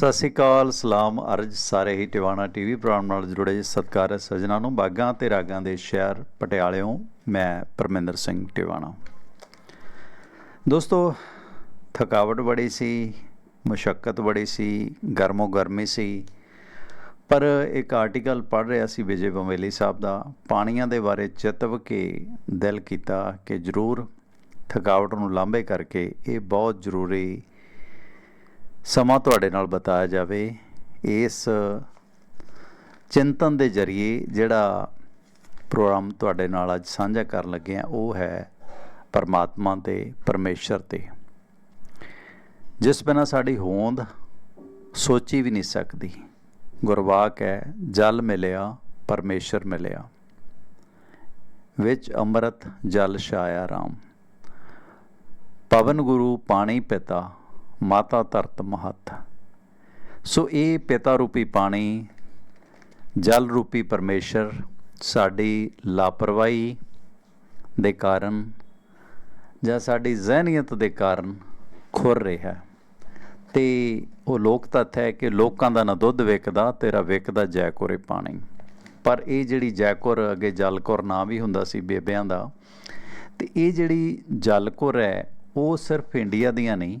ਸਤਿ ਸ਼੍ਰੀ ਅਕਾਲ, ਸਲਾਮ, ਅਰਜ ਸਾਰੇ ਹੀ ਟਿਵਾਣਾ ਟੀਵੀ ਪ੍ਰੋਗਰਾਮ ਨਾਲ ਜੁੜੇ ਸਤਿਕਾਰ ਸਜਣਾ ਨੂੰ, ਬਾਗਾਂ ਤੇ ਰਾਗਾਂ ਦੇ ਸ਼ਹਿਰ ਪਟਿਆਲਿਓਂ ਮੈਂ ਪਰਮਿੰਦਰ ਸਿੰਘ ਟਿਵਾਣਾ। ਦੋਸਤੋ, ਥਕਾਵਟ ਬੜੀ ਸੀ ਮੁਸ਼ਕਲ ਬੜੀ ਸੀ, ਗਰਮੋ ਗਰਮੀ ਸੀ, ਪਰ ਇੱਕ ਆਰਟੀਕਲ ਪੜ੍ਹ ਰਿਹਾ ਸੀ ਵਿਜੇ ਬੰਵੇਲੀ ਸਾਹਿਬ ਦਾ, ਪਾਣੀਆਂ ਦੇ ਬਾਰੇ ਚਿਤਵ ਕੇ ਦਿਲ ਕੀਤਾ ਕਿ ਜ਼ਰੂਰ ਥਕਾਵਟ ਨੂੰ ਲਾਂਭੇ ਕਰਕੇ ਇਹ ਬਹੁਤ ਜ਼ਰੂਰੀ ਸਮਾਂ ਤੁਹਾਡੇ ਨਾਲ ਬਤਾਇਆ ਜਾਵੇ, ਇਸ ਚਿੰਤਨ ਦੇ ਜ਼ਰੀਏ ਜਿਹੜਾ ਪ੍ਰੋਗਰਾਮ ਤੁਹਾਡੇ ਨਾਲ ਅੱਜ ਸਾਂਝਾ ਕਰਨ ਲੱਗੇ ਆ ਉਹ ਹੈ ਪਰਮਾਤਮਾ ਤੇ ਪਰਮੇਸ਼ਰ ਤੇ। ਜਿਸ ਬਿਨਾਂ ਸਾਡੀ ਹੋਂਦ ਸੋਚੀ ਵੀ ਨਹੀਂ ਸਕਦੀ। ਗੁਰਵਾਕ ਹੈ, ਜਲ ਮਿਲਿਆ, ਪਰਮੇਸ਼ਰ ਮਿਲਿਆ। ਵਿੱਚ ਅੰਮ੍ਰਿਤ, ਜਲ, ਛਾਇਆ, ਰਾਮ। ਪਵਨ ਗੁਰੂ, ਪਾਣੀ ਪਿਤਾ ਮਾਤਾ ਧਰਤ ਮਹਤ। ਸੋ ਇਹ ਪਿਤਾ ਰੂਪੀ ਪਾਣੀ, ਜਲ ਰੂਪੀ ਪਰਮੇਸ਼ਰ, ਸਾਡੀ ਲਾਪਰਵਾਹੀ ਦੇ ਕਾਰਨ ਜਾਂ ਸਾਡੀ ਜ਼ਹਿਨੀਅਤ ਦੇ ਕਾਰਨ ਖੁਰ ਰਿਹਾ। ਹੈ ਤੇ ਉਹ ਲੋਕ ਤੱਥ ਹੈ ਕਿ ਲੋਕਾਂ ਦਾ ਨਾ ਦੁੱਧ ਵਿਕਦਾ ਤੇਰਾ ਵਿਕਦਾ ਜੈਕੁਰੇ ਪਾਣੀ। ਪਰ ਇਹ ਜਿਹੜੀ ਜੈਕੁਰ ਅੱਗੇ ਜਲਕੁਰ ਨਾਂ ਵੀ ਹੁੰਦਾ ਸੀ ਬੇਬਿਆਂ ਦਾ, ਤੇ ਇਹ ਜਿਹੜੀ ਜਲਕੁਰ ਹੈ, ਉਹ ਸਿਰਫ ਇੰਡੀਆ ਦੀਆਂ ਨਹੀਂ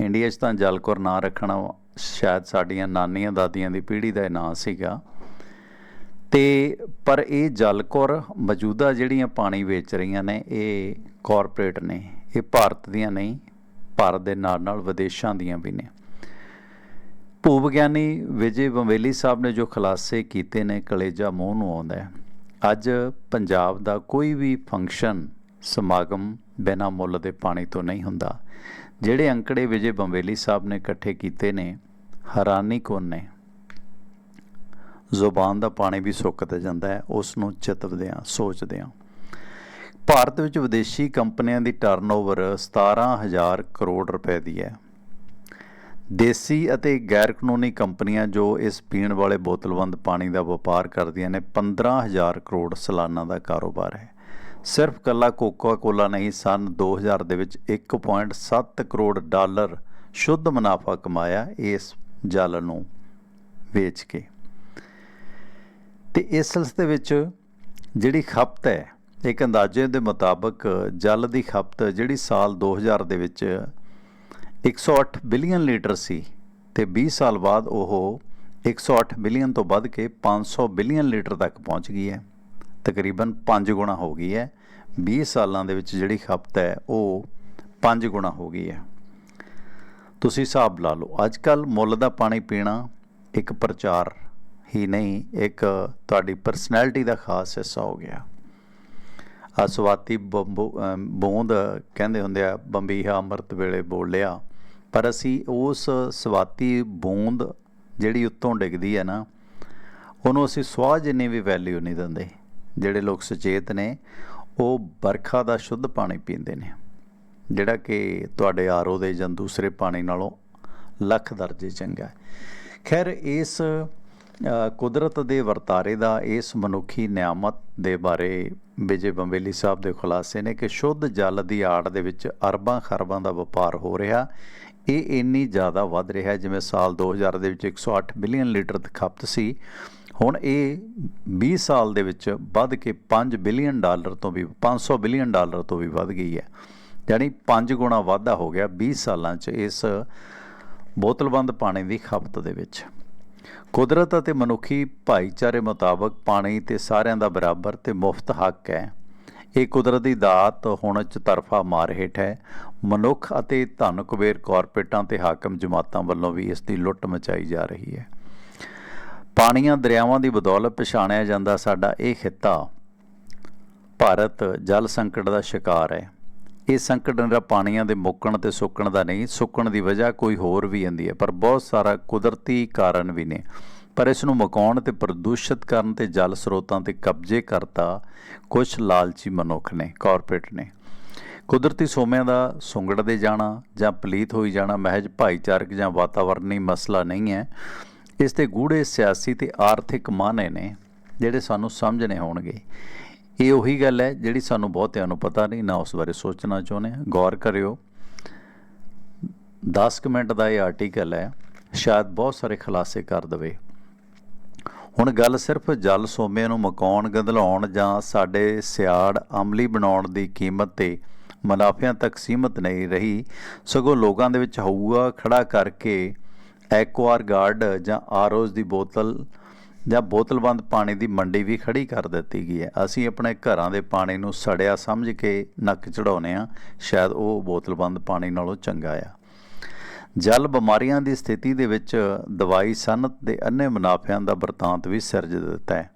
ਇੰਡੀਆ 'ਚ ਤਾਂ ਜਲਕੌਰ ਨਾਂ ਰੱਖਣਾ ਸ਼ਾਇਦ ਸਾਡੀਆਂ ਨਾਨੀਆਂ ਦਾਦੀਆਂ ਦੀ ਪੀੜ੍ਹੀ ਦਾ ਨਾਂ ਸੀਗਾ। ਤੇ ਪਰ ਇਹ ਜਲਕੌਰ ਮੌਜੂਦਾ ਜਿਹੜੀਆਂ ਪਾਣੀ ਵੇਚ ਰਹੀਆਂ ਨੇ, ਇਹ ਕਾਰਪੋਰੇਟ ਨੇ, ਇਹ ਭਾਰਤ ਦੀਆਂ ਨਹੀਂ, ਭਾਰਤ ਦੇ ਨਾਲ ਨਾਲ ਵਿਦੇਸ਼ਾਂ ਦੀਆਂ ਵੀ ਨੇ। ਭੂ ਵਿਗਿਆਨੀ ਵਿਜੇ ਬੰਵੇਲੀ ਸਾਹਿਬ ਨੇ ਜੋ ਖੁਲਾਸੇ ਕੀਤੇ ਨੇ, ਕਲੇਜਾ ਮੂੰਹ ਨੂੰ ਆਉਂਦਾ ਹੈ। ਅੱਜ ਪੰਜਾਬ ਦਾ ਕੋਈ ਵੀ ਫੰਕਸ਼ਨ ਸਮਾਗਮ ਬਿਨਾਂ ਮੁੱਲ ਦੇ ਪਾਣੀ ਤੋਂ ਨਹੀਂ ਹੁੰਦਾ। ਜਿਹੜੇ ਅੰਕੜੇ ਵਿਜੇ ਬੰਵੇਲੀ ਸਾਹਿਬ ਨੇ ਇਕੱਠੇ ਕੀਤੇ ਨੇ, ਹੈਰਾਨੀ ਕੋਨ ਨੇ? ਜ਼ੁਬਾਨ ਦਾ ਪਾਣੀ ਵੀ ਸੁੱਕਦਾ ਜਾਂਦਾ ਹੈ, ਉਸ ਨੂੰ ਚਿਤਵਦੇ ਆ ਸੋਚਦੇ ਆ ਭਾਰਤ ਵਿੱਚ ਵਿਦੇਸ਼ੀ ਕੰਪਨੀਆਂ ਦੀ ਟਰਨਓਵਰ 17000 ਕਰੋੜ ਰੁਪਏ ਦੀ ਹੈ। ਦੇਸੀ ਅਤੇ ਗੈਰ ਕਾਨੂੰਨੀ ਕੰਪਨੀਆਂ ਜੋ ਇਸ ਪੀਣ ਵਾਲੇ ਬੋਤਲਬੰਦ ਪਾਣੀ ਦਾ ਵਪਾਰ ਕਰਦੀਆਂ ਨੇ 15000 ਕਰੋੜ ਸਾਲਾਨਾ ਦਾ ਕਾਰੋਬਾਰ ਹੈ। ਸਿਰਫ ਕੱਲਾ ਕੋਕਾ ਕੋਲਾ ਨਹੀਂ, ਸਨ 2000 ਦੇ ਵਿੱਚ 1.7 ਕਰੋੜ ਡਾਲਰ ਸ਼ੁੱਧ ਮੁਨਾਫਾ ਕਮਾਇਆ ਇਸ ਜਲ ਨੂੰ ਵੇਚ ਕੇ। ਤੇ ਇਸ ਸਿਲਸਿਲੇ ਵਿੱਚ ਜਿਹੜੀ ਖਪਤ ਹੈ, ਇੱਕ ਅੰਦਾਜ਼ੇ ਦੇ ਮੁਤਾਬਕ ਜਲ ਦੀ ਖਪਤ ਜਿਹੜੀ ਸਾਲ 2000 ਦੇ ਵਿੱਚ 108 ਬਿਲੀਅਨ ਲੀਟਰ ਸੀ ਤੇ 20 ਸਾਲ ਬਾਅਦ ਉਹ 108 ਬਿਲੀਅਨ ਤੋਂ ਵੱਧ ਕੇ 500 ਬਿਲੀਅਨ ਲੀਟਰ ਤੱਕ ਪਹੁੰਚ ਗਈ ਹੈ। ਤਕਰੀਬਨ 5 ਗੁਣਾ ਹੋ ਗਈ ਹੈ। 20 ਸਾਲਾਂ ਦੇ ਵਿੱਚ ਜਿਹੜੀ ਖਪਤ ਹੈ, ਉਹ 5 ਗੁਣਾ ਹੋ ਗਈ ਹੈ। ਤੁਸੀਂ ਹਿਸਾਬ ਲਾ ਲਓ ਅੱਜ ਕੱਲ ਮੁੱਲ ਦਾ ਪਾਣੀ ਪੀਣਾ ਇੱਕ ਪ੍ਰਚਾਰ ਹੀ ਨਹੀਂ, ਇੱਕ ਤੁਹਾਡੀ ਪਰਸਨੈਲਿਟੀ ਦਾ ਖਾਸ ਹਿੱਸਾ ਹੋ ਗਿਆ। ਆ ਸਵਾਤੀ ਬੂੰਦ ਕਹਿੰਦੇ ਹੁੰਦੇ ਆ, ਬੰਬੀਹਾ ਅੰਮ੍ਰਿਤ ਵੇਲੇ ਬੋਲਿਆ। ਪਰ ਅਸੀਂ ਉਸ ਸਵਾਤੀ ਬੂੰਦ ਜਿਹੜੀ ਉੱਤੋਂ ਡਿੱਗਦੀ ਹੈ ਨਾ, ਉਹਨੂੰ ਅਸੀਂ ਸਵਾਹ ਜਿੰਨੀ ਵੀ ਵੈਲਿਊ ਨਹੀਂ ਦਿੰਦੇ। ਜਿਹੜੇ ਲੋਕ ਸੁਚੇਤ ਨੇ, ਉਹ ਵਰਖਾ ਦਾ ਸ਼ੁੱਧ ਪਾਣੀ ਪੀਂਦੇ ਨੇ। ਜਿਹੜਾ ਕਿ ਤੁਹਾਡੇ ਆਰਓ ਦੇ ਜਾਂ ਦੂਸਰੇ ਪਾਣੀ ਨਾਲੋਂ ਲੱਖ ਦਰਜੇ ਚੰਗਾ ਹੈ। ਖੈਰ, ਇਸ ਕੁਦਰਤ ਦੇ ਵਰਤਾਰੇ ਦਾ, ਇਸ ਮਨੁੱਖੀ ਨਿਆਮਤ ਦੇ ਬਾਰੇ ਵਿਜੇ ਬੰਬੇਲੀ ਸਾਹਿਬ ਦੇ ਖੁਲਾਸੇ ਨੇ ਕਿ ਸ਼ੁੱਧ ਜਲ ਦੀ ਆੜ ਦੇ ਵਿੱਚ ਅਰਬਾਂ ਖਰਬਾਂ ਦਾ ਵਪਾਰ ਹੋ ਰਿਹਾ। ਇਹ ਇੰਨੀ ਜ਼ਿਆਦਾ ਵੱਧ ਰਿਹਾ ਜਿਵੇਂ ਸਾਲ 2000 ਦੇ ਵਿੱਚ 108 ਬਿਲੀਅਨ ਲੀਟਰ ਖਪਤ ਸੀ। ਹੁਣ ਇਹ 20 ਸਾਲ ਦੇ ਵਿੱਚ ਵੱਧ ਕੇ 5 ਬਿਲੀਅਨ ਡਾਲਰ ਤੋਂ ਵੀ 500 ਬਿਲੀਅਨ ਡਾਲਰ ਤੋਂ ਵੀ ਵੱਧ ਗਈ ਹੈ। ਯਾਨੀ 5 ਗੁਣਾ ਵਾਧਾ ਹੋ ਗਿਆ 20 ਸਾਲਾਂ 'ਚ ਇਸ ਬੋਤਲਬੰਦ ਪਾਣੀ ਦੀ ਖਪਤ ਦੇ ਵਿੱਚ। ਕੁਦਰਤ ਅਤੇ ਮਨੁੱਖੀ ਭਾਈਚਾਰੇ ਮੁਤਾਬਕ ਪਾਣੀ ਤੇ ਸਾਰਿਆਂ ਦਾ ਬਰਾਬਰ ਤੇ ਮੁਫਤ ਹੱਕ ਹੈ। ਇਹ ਕੁਦਰਤੀ ਦਾਤ ਹੁਣ ਚ ਤਰਫਾ ਮਾਰ ਹੇਠ ਹੈ। ਮਨੁੱਖ ਅਤੇ ਧਨ ਕੁਬੇਰ ਕਾਰਪੋਰੇਟਾਂ ਤੇ ਹਾਕਮ ਜਮਾਤਾਂ ਵੱਲੋਂ ਵੀ ਇਸ ਦੀ ਲੁੱਟ ਮਚਾਈ ਜਾ ਰਹੀ ਹੈ। ਪਾਣੀਆਂ ਦਰਿਆਵਾਂ ਦੀ ਬਦੌਲਤ ਪਛਾਣਿਆ ਜਾਂਦਾ ਸਾਡਾ ਇਹ ਖਿੱਤਾ। ਭਾਰਤ ਜਲ ਸੰਕਟ ਦਾ ਸ਼ਿਕਾਰ ਹੈ। ਇਹ ਸੰਕਟ ਨਿਰਾ ਪਾਣੀਆਂ ਦੇ ਮੁੱਕਣ ਤੇ ਸੁੱਕਣ ਦਾ ਨਹੀਂ, ਸੁੱਕਣ ਦੀ ਵਜ੍ਹਾ ਕੋਈ ਹੋਰ ਵੀ ਹੁੰਦੀ ਹੈ, ਪਰ ਬਹੁਤ ਸਾਰਾ ਕੁਦਰਤੀ ਕਾਰਨ ਵੀ ਨੇ। ਪਰ ਇਸ ਨੂੰ ਮਕਾਉਣ ਤੇ ਪ੍ਰਦੂਸ਼ਿਤ ਕਰਨ ਤੇ ਜਲ ਸਰੋਤਾਂ ਤੇ ਕਬਜ਼ੇ ਕਰਤਾ ਕੁਝ ਲਾਲਚੀ ਮਨੁੱਖ ਨੇ ਕਾਰਪੋਰੇਟ ਨੇ। ਕੁਦਰਤੀ ਸੋਮਿਆਂ ਦਾ ਸੁੰਗੜਦੇ ਜਾਣਾ ਜਾਂ ਪਲੀਤ ਹੋਈ ਜਾਣਾ, ਮਹਿਜ ਭਾਈਚਾਰਕ ਜਾਂ ਵਾਤਾਵਰਣੀ ਮਸਲਾ ਨਹੀਂ ਹੈ। ਇਸ 'ਤੇ ਗੂੜੇ ਸਿਆਸੀ ਤੇ ਆਰਥਿਕ ਮਾਨੇ ਨੇ, ਜਿਹੜੇ ਸਾਨੂੰ ਸਮਝਣੇ ਹੋਣਗੇ। ਇਹ ਉਹੀ ਗੱਲ ਹੈ ਜਿਹੜੀ ਸਾਨੂੰ ਬਹੁਤਿਆਂ ਨੂੰ ਪਤਾ ਨਹੀਂ, ਨਾ ਉਸ ਬਾਰੇ ਸੋਚਣਾ ਚਾਹੁੰਦੇ ਆ ਗੌਰ ਕਰਿਓ 10 ਮਿੰਟ ਦਾ ਇਹ ਆਰਟੀਕਲ ਹੈ, ਸ਼ਾਇਦ ਬਹੁਤ ਸਾਰੇ ਖੁਲਾਸੇ ਕਰ ਦਵੇ। ਹੁਣ ਗੱਲ ਸਿਰਫ ਜਲ ਸੋਮੇ ਨੂੰ ਮਕਾਉਣ, ਗੰਧਲਾਉਣ ਜਾਂ ਸਾਡੇ ਸਿਆੜ ਅਮਲੀ ਬਣਾਉਣ ਦੀ ਕੀਮਤ ਤੇ ਮੁਨਾਫਿਆਂ ਤੱਕ ਸੀਮਤ ਨਹੀਂ ਰਹੀ, ਸਗੋਂ ਲੋਕਾਂ ਦੇ ਵਿੱਚ ਹਊਆ ਖੜਾ ਕਰਕੇ ਐਕੁਆਰ ਗਾਰਡ ਜਾਂ ਆਰਓਜ਼ ਦੀ ਬੋਤਲ ਜਾਂ ਬੋਤਲਬੰਦ ਪਾਣੀ ਦੀ ਮੰਡੀ ਵੀ ਖੜੀ ਕਰ ਦਿੱਤੀ ਗਈ ਹੈ। ਅਸੀਂ ਆਪਣੇ ਘਰਾਂ ਦੇ ਪਾਣੀ ਨੂੰ ਸੜਿਆ ਸਮਝ ਕੇ ਨੱਕ ਚੜਾਉਨੇ ਆ ਸ਼ਾਇਦ ਉਹ ਬੋਤਲਬੰਦ ਪਾਣੀ ਨਾਲੋਂ ਚੰਗਾ ਆ। ਜਲ ਬਿਮਾਰੀਆਂ ਦੀ ਸਥਿਤੀ ਦੇ ਵਿੱਚ ਦਵਾਈ ਸਨਅਤ ਦੇ ਅੰਨੇ ਮੁਨਾਫਿਆਂ ਦਾ ਵਰਤਾਂਤ ਵੀ ਸਿਰਜ ਦਿੱਤਾ ਹੈ।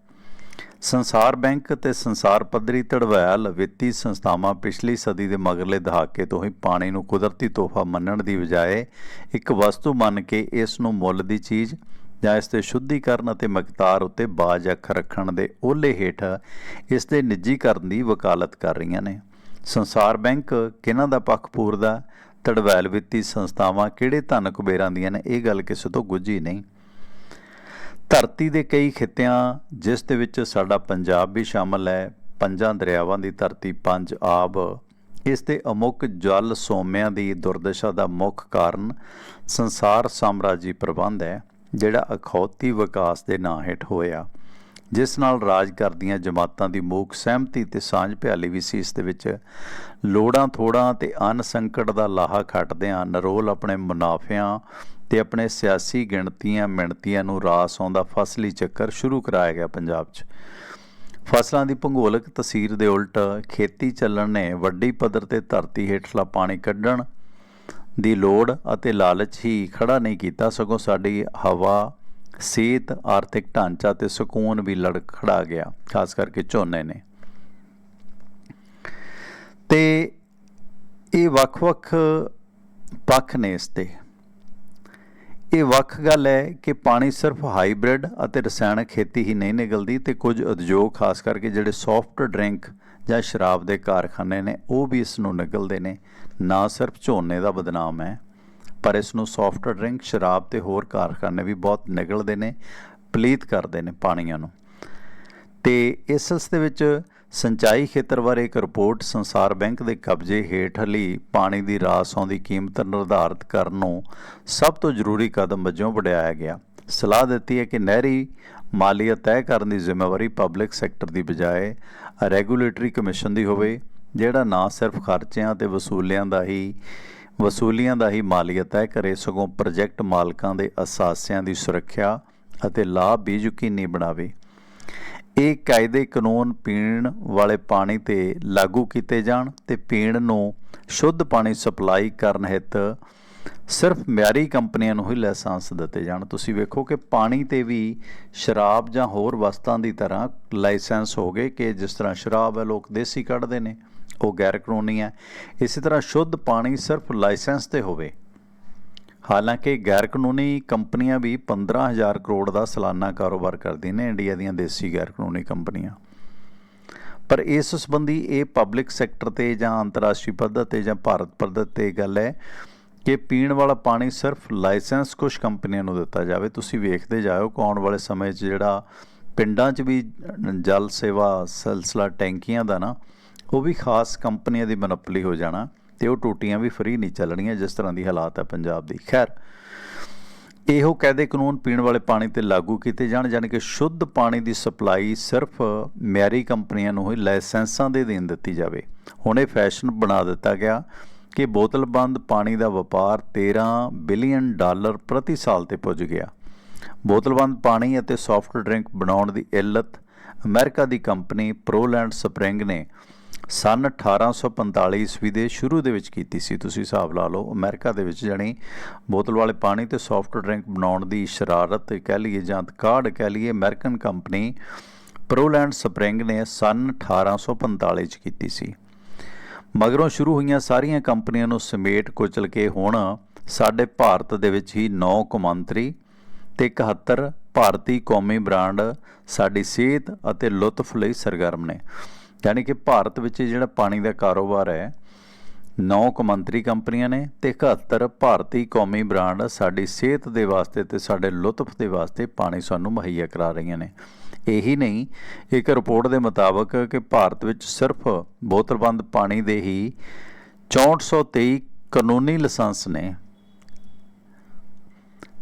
ਸੰਸਾਰ ਬੈਂਕ ਤੇ ਸੰਸਾਰ ਪੱਧਰੀ ਧੜਵੈਲ ਵਿੱਤੀ ਸੰਸਥਾਵਾਂ ਪਿਛਲੀ ਸਦੀ ਦੇ ਮਗਰਲੇ ਦਹਾਕੇ ਤੋਂ ਹੀ ਪਾਣੀ ਨੂੰ ਕੁਦਰਤੀ ਤੋਹਫਾ ਮੰਨਣ ਦੀ ਬਜਾਏ ਇੱਕ ਵਸਤੂ ਮੰਨ ਕੇ ਇਸ ਨੂੰ ਮੁੱਲ ਦੀ ਚੀਜ਼ ਜਾਂ ਇਸ ਦੇ ਸ਼ੁੱਧੀਕਰਨ ਅਤੇ ਮਕਤਾਰ ਉੱਤੇ ਬਾਜ ਅੱਖ ਰੱਖਣ ਦੇ ਓਲੇ ਹੇਠ ਇਸ ਦੇ ਨਿੱਜੀਕਰਨ ਦੀ ਵਕਾਲਤ ਕਰ ਰਹੀਆਂ ਨੇ। ਸੰਸਾਰ ਬੈਂਕ ਕਿਹਨਾਂ ਦਾ ਪੱਖ ਪੂਰਦਾ? ਧੜਵੈਲ ਵਿੱਤੀ ਸੰਸਥਾਵਾਂ ਕਿਹੜੇ ਧਨ ਕੁਬੇਰਾਂ ਦੀਆਂ ਨੇ? ਇਹ ਗੱਲ ਕਿਸੇ ਤੋਂ ਗੁੱਝੀ ਨਹੀਂ। ਧਰਤੀ ਦੇ ਕਈ ਖਿੱਤਿਆਂ, ਜਿਸ ਦੇ ਵਿੱਚ ਸਾਡਾ ਪੰਜਾਬ ਵੀ ਸ਼ਾਮਲ ਹੈ, ਪੰਜਾਂ ਦਰਿਆਵਾਂ ਦੀ ਧਰਤੀ, ਪੰਜ ਆਬ, ਇਸ ਦੇ ਅਮੁੱਕ ਜਲ ਸੋਮਿਆਂ ਦੀ ਦੁਰਦਸ਼ਾ ਦਾ ਮੁੱਖ ਕਾਰਨ ਸੰਸਾਰ ਸਾਮਰਾਜੀ ਪ੍ਰਬੰਧ ਹੈ, ਜਿਹੜਾ ਅਖੌਤੀ ਵਿਕਾਸ ਦੇ ਨਾਂ ਹੇਠ ਹੋਇਆ। ਜਿਸ ਨਾਲ ਰਾਜ ਕਰਦੀਆਂ ਜਮਾਤਾਂ ਦੀ ਮੂਕ ਸਹਿਮਤੀ ਤੇ ਸਾਂਝ ਭਿਆਲੀ ਵੀ ਸੀ, ਇਸ ਦੇ ਵਿੱਚ ਲੋੜਾਂ ਥੋੜਾਂ ਤੇ ਅਨ ਸੰਕਟ ਦਾ ਲਾਹਾ ਖੱਟਦਿਆਂ ਨਰੋਲ ਆਪਣੇ ਮੁਨਾਫਿਆਂ ਤੇ ਆਪਣੇ ਸਿਆਸੀ ਗਿਣਤੀਆਂ ਮਿਣਤੀਆਂ ਨੂੰ ਰਾਸ ਆਉਂਦਾ ਫਸਲੀ ਚੱਕਰ ਸ਼ੁਰੂ ਕਰਾਇਆ ਗਿਆ ਪੰਜਾਬ 'ਚ। ਫਸਲਾਂ ਦੀ ਭੂਗੋਲਿਕ ਤਸਵੀਰ ਦੇ ਉਲਟ ਖੇਤੀ ਚੱਲਣ ਨੇ ਵੱਡੀ ਪੱਧਰ ਤੇ ਧਰਤੀ ਹੇਠਲਾ ਪਾਣੀ ਕੱਢਣ ਦੀ ਲੋੜ ਅਤੇ ਲਾਲਚ ਹੀ ਖੜਾ ਨਹੀਂ ਕੀਤਾ। ਸਗੋਂ ਸਾਡੀ ਹਵਾ ਸਿਹਤ ਆਰਥਿਕ ਢਾਂਚਾ ਤੇ ਸਕੂਨ ਵੀ ਲੜ ਖੜਾ ਗਿਆ, ਖਾਸ ਕਰਕੇ ਝੋਨੇ ਨੇ। ਤੇ ਇਹ ਵੱਖ-ਵੱਖ ਪੱਖ ਨੇ ਇਸ ਤੇ। ਇਹ ਵੱਖ ਗੱਲ ਹੈ ਕਿ ਪਾਣੀ ਸਿਰਫ ਹਾਈਬ੍ਰਿਡ ਅਤੇ ਰਸਾਇਣਕ ਖੇਤੀ ਹੀ ਨਹੀਂ ਨਿਕਲਦੀ ਤੇ ਕੁਝ ਉਦਯੋਗ, ਖਾਸ ਕਰਕੇ ਜਿਹੜੇ ਸੌਫਟ ਡਰਿੰਕ ਜਾਂ ਸ਼ਰਾਬ ਦੇ ਕਾਰਖਾਨੇ ਨੇ, ਉਹ ਵੀ ਇਸ ਨੂੰ ਨਿਕਲਦੇ ਨੇ। ਨਾ ਸਿਰਫ ਝੋਨੇ ਦਾ ਬਦਨਾਮ ਹੈ, ਪਰ ਇਸ ਨੂੰ ਸੌਫਟ ਡਰਿੰਕ ਸ਼ਰਾਬ ਤੇ ਹੋਰ ਕਾਰਖਾਨੇ ਵੀ ਬਹੁਤ ਨਿਕਲਦੇ ਨੇ, ਪਲੀਤ ਕਰਦੇ ਨੇ ਪਾਣੀਆਂ ਨੂੰ। ਤੇ ਇਸ ਸਿਲਸਿਲੇ ਵਿੱਚ ਸਿੰਚਾਈ ਖੇਤਰ ਬਾਰੇ ਇੱਕ ਰਿਪੋਰਟ ਸੰਸਾਰ ਬੈਂਕ ਦੇ ਕਬਜ਼ੇ ਹੇਠਲੀ ਪਾਣੀ ਦੀ ਰਾਸ ਆਉਂਦੀ ਕੀਮਤ ਨਿਰਧਾਰਤ ਕਰਨ ਨੂੰ ਸਭ ਤੋਂ ਜ਼ਰੂਰੀ ਕਦਮ ਵਜੋਂ ਵਡਿਆਇਆ ਗਿਆ। ਸਲਾਹ ਦਿੱਤੀ ਹੈ ਕਿ ਨਹਿਰੀ ਮਾਲੀਅਤ ਤੈਅ ਕਰਨ ਦੀ ਜ਼ਿੰਮੇਵਾਰੀ ਪਬਲਿਕ ਸੈਕਟਰ ਦੀ ਬਜਾਏ ਰੈਗੂਲੇਟਰੀ ਕਮਿਸ਼ਨ ਦੀ ਹੋਵੇ, ਜਿਹੜਾ ਨਾ ਸਿਰਫ ਖਰਚਿਆਂ ਤੇ ਵਸੂਲਿਆਂ ਦਾ ਹੀ, ਵਸੂਲੀਆਂ ਦਾ ਹੀ ਮਾਲੀਅਤ ਤੈਅ ਕਰੇ, ਸਗੋਂ ਪ੍ਰੋਜੈਕਟ ਮਾਲਕਾਂ ਦੇ ਅਸਾਸਿਆਂ ਦੀ ਸੁਰੱਖਿਆ ਅਤੇ ਲਾਭ ਵੀ ਯਕੀਨੀ ਬਣਾਵੇ। ਇਹ ਕਾਇਦੇ ਕਾਨੂੰਨ ਪੀਣ ਵਾਲੇ ਪਾਣੀ ਤੇ ਲਾਗੂ ਕੀਤੇ ਜਾਣ ਤੇ ਪੀਣ ਨੂੰ ਸ਼ੁੱਧ ਪਾਣੀ ਸਪਲਾਈ ਕਰਨ ਹਿੱਤ ਸਿਰਫ ਮਿਆਰੀ ਕੰਪਨੀਆਂ ਨੂੰ ਹੀ ਲਾਇਸੈਂਸ ਦਿੱਤੇ ਜਾਣ। ਤੁਸੀਂ ਵੇਖੋ ਕਿ ਪਾਣੀ ਤੇ ਵੀ ਸ਼ਰਾਬ ਜਾਂ ਹੋਰ ਵਸਤਾਂ ਦੀ ਤਰ੍ਹਾਂ ਲਾਇਸੈਂਸ ਹੋ ਗਏ ਕਿ ਜਿਸ ਤਰ੍ਹਾਂ ਸ਼ਰਾਬ ਹੈ, ਲੋਕ ਦੇਸੀ ਕੱਢਦੇ ਨੇ, ਉਹ ਗੈਰ ਕਾਨੂੰਨੀ ਹੈ। ਇਸੇ ਤਰ੍ਹਾਂ ਸ਼ੁੱਧ ਪਾਣੀ ਸਿਰਫ ਲਾਇਸੈਂਸ ਤੇ ਹੋਵੇ ਹਾਲਾਂਕਿ ਗੈਰ ਕਾਨੂੰਨੀ ਕੰਪਨੀਆਂ ਵੀ 15000 ਕਰੋੜ ਦਾ ਸਾਲਾਨਾ ਕਾਰੋਬਾਰ ਕਰਦੀਆਂ ਨੇ ਇੰਡੀਆ ਦੀਆਂ ਦੇਸੀ ਗੈਰ ਕਾਨੂੰਨੀ ਕੰਪਨੀਆਂ। ਪਰ ਇਸ ਸੰਬੰਧੀ ਇਹ ਪਬਲਿਕ ਸੈਕਟਰ ਤੇ ਜਾਂ ਅੰਤਰਰਾਸ਼ਟਰੀ ਪੱਧਰ ਤੇ ਜਾਂ ਭਾਰਤ ਪੱਧਰ ਤੇ ਗੱਲ ਹੈ ਕਿ ਪੀਣ ਵਾਲਾ ਪਾਣੀ ਸਿਰਫ ਲਾਇਸੈਂਸ ਕੁਝ ਕੰਪਨੀਆਂ ਨੂੰ ਦਿੱਤਾ ਜਾਵੇ। ਤੁਸੀਂ ਵੇਖਦੇ ਜਾਓ ਕਿ ਆਉਣ ਵਾਲੇ ਸਮੇਂ 'ਚ ਜਿਹੜਾ ਪਿੰਡਾਂ 'ਚ ਵੀ ਜਲ ਸੇਵਾ ਸਿਲਸਿਲਾ ਟੈਂਕੀਆਂ ਦਾ ਨਾ, ਉਹ ਵੀ ਖਾਸ ਕੰਪਨੀਆਂ ਦੀ ਮਨੋਪਲੀ ਹੋ ਜਾਣਾ। ਤੇ ਉਹ ਟੂਟੀਆਂ ਵੀ ਫ੍ਰੀ ਨਹੀਂ ਚੱਲਣੀਆਂ ਜਿਸ ਤਰ੍ਹਾਂ ਦੀ ਹਾਲਾਤ ਹੈ ਪੰਜਾਬ ਦੀ। ਖੈਰ, ਇਹੋ ਕਾਇਦੇ ਕਾਨੂੰਨ ਪੀਣ ਵਾਲੇ ਪਾਣੀ ਤੇ ਲਾਗੂ ਕੀਤੇ ਜਾਣ ਯਾਨੀ ਕਿ ਸ਼ੁੱਧ ਪਾਣੀ ਦੀ ਸਪਲਾਈ ਸਿਰਫ ਮਿਆਰੀ ਕੰਪਨੀਆਂ ਨੂੰ ਹੀ ਲਾਇਸੈਂਸਾਂ ਦੇ ਦੇਣ ਦਿੱਤੀ ਜਾਵੇ। ਹੁਣ ਇਹ ਫੈਸ਼ਨ ਬਣਾ ਦਿੱਤਾ ਗਿਆ ਕਿ ਬੋਤਲਬੰਦ ਪਾਣੀ ਦਾ ਵਪਾਰ 13 ਬਿਲੀਅਨ ਡਾਲਰ ਪ੍ਰਤੀ ਸਾਲ ਤੇ ਪੁੱਜ ਗਿਆ। ਬੋਤਲਬੰਦ ਪਾਣੀ ਅਤੇ ਸੌਫਟ ਡਰਿੰਕ ਬਣਾਉਣ ਦੀ ਇੱਲਤ ਅਮਰੀਕਾ ਦੀ ਕੰਪਨੀ ਪ੍ਰੋਲੈਂਡ ਸਪ੍ਰਿੰਗ ਨੇ ਸਨ 1845 ਈਸਵੀ ਦੇ ਸ਼ੁਰੂ ਦੇ ਵਿੱਚ ਕੀਤੀ ਸੀ। ਤੁਸੀਂ ਹਿਸਾਬ ਲਾ ਲਓ, ਅਮਰੀਕਾ ਦੇ ਵਿੱਚ ਜਾਣੀ ਬੋਤਲ ਵਾਲੇ ਪਾਣੀ ਤੇ ਸੌਫਟ ਡਰਿੰਕ ਬਣਾਉਣ ਦੀ ਸ਼ਰਾਰਤ ਕਹਿ ਲਈਏ ਜਾਂ ਕਾਢ ਕਹਿ ਲਈਏ, ਅਮਰੀਕਨ ਕੰਪਨੀ ਪ੍ਰੋਲੈਂਡ ਸਪ੍ਰਿੰਗ ਨੇ ਸਨ 1845 ਚ ਕੀਤੀ ਸੀ। ਮਗਰੋਂ ਸ਼ੁਰੂ ਹੋਈਆਂ ਸਾਰੀਆਂ ਕੰਪਨੀਆਂ ਨੂੰ ਸਮੇਟ ਕੁਚਲ ਕੇ ਹੁਣ ਸਾਡੇ ਭਾਰਤ ਦੇ ਵਿੱਚ ਹੀ 9 ਕੌਮਾਂਤਰੀ ਤੇ 71 ਭਾਰਤੀ ਕੌਮੀ ਬ੍ਰਾਂਡ ਸਾਡੀ ਸਿਹਤ ਅਤੇ ਲੁਤਫ ਲਈ ਸਰਗਰਮ ਨੇ। ਯਾਨੀ ਕਿ ਭਾਰਤ ਵਿੱਚ ਜਿਹੜਾ ਪਾਣੀ ਦਾ ਕਾਰੋਬਾਰ ਹੈ 9 ਕੌਮਾਂਤਰੀ ਕੰਪਨੀਆਂ ਨੇ ਤੇ 71 ਭਾਰਤੀ ਕੌਮੀ ਬ੍ਰਾਂਡ ਸਾਡੀ ਸਿਹਤ ਦੇ ਵਾਸਤੇ ਤੇ ਸਾਡੇ ਲੁਤਫ ਦੇ ਵਾਸਤੇ ਪਾਣੀ ਸਾਨੂੰ ਮੁਹੱਈਆ ਕਰਾ ਰਹੀਆਂ ਨੇ। ਇਹੀ ਨਹੀਂ, ਇੱਕ ਰਿਪੋਰਟ ਦੇ ਮੁਤਾਬਕ ਕਿ ਭਾਰਤ ਵਿੱਚ ਸਿਰਫ ਬੋਤਲਬੰਦ ਪਾਣੀ ਦੇ ਹੀ 6423 ਕਾਨੂੰਨੀ ਲਾਇਸੈਂਸ ਨੇ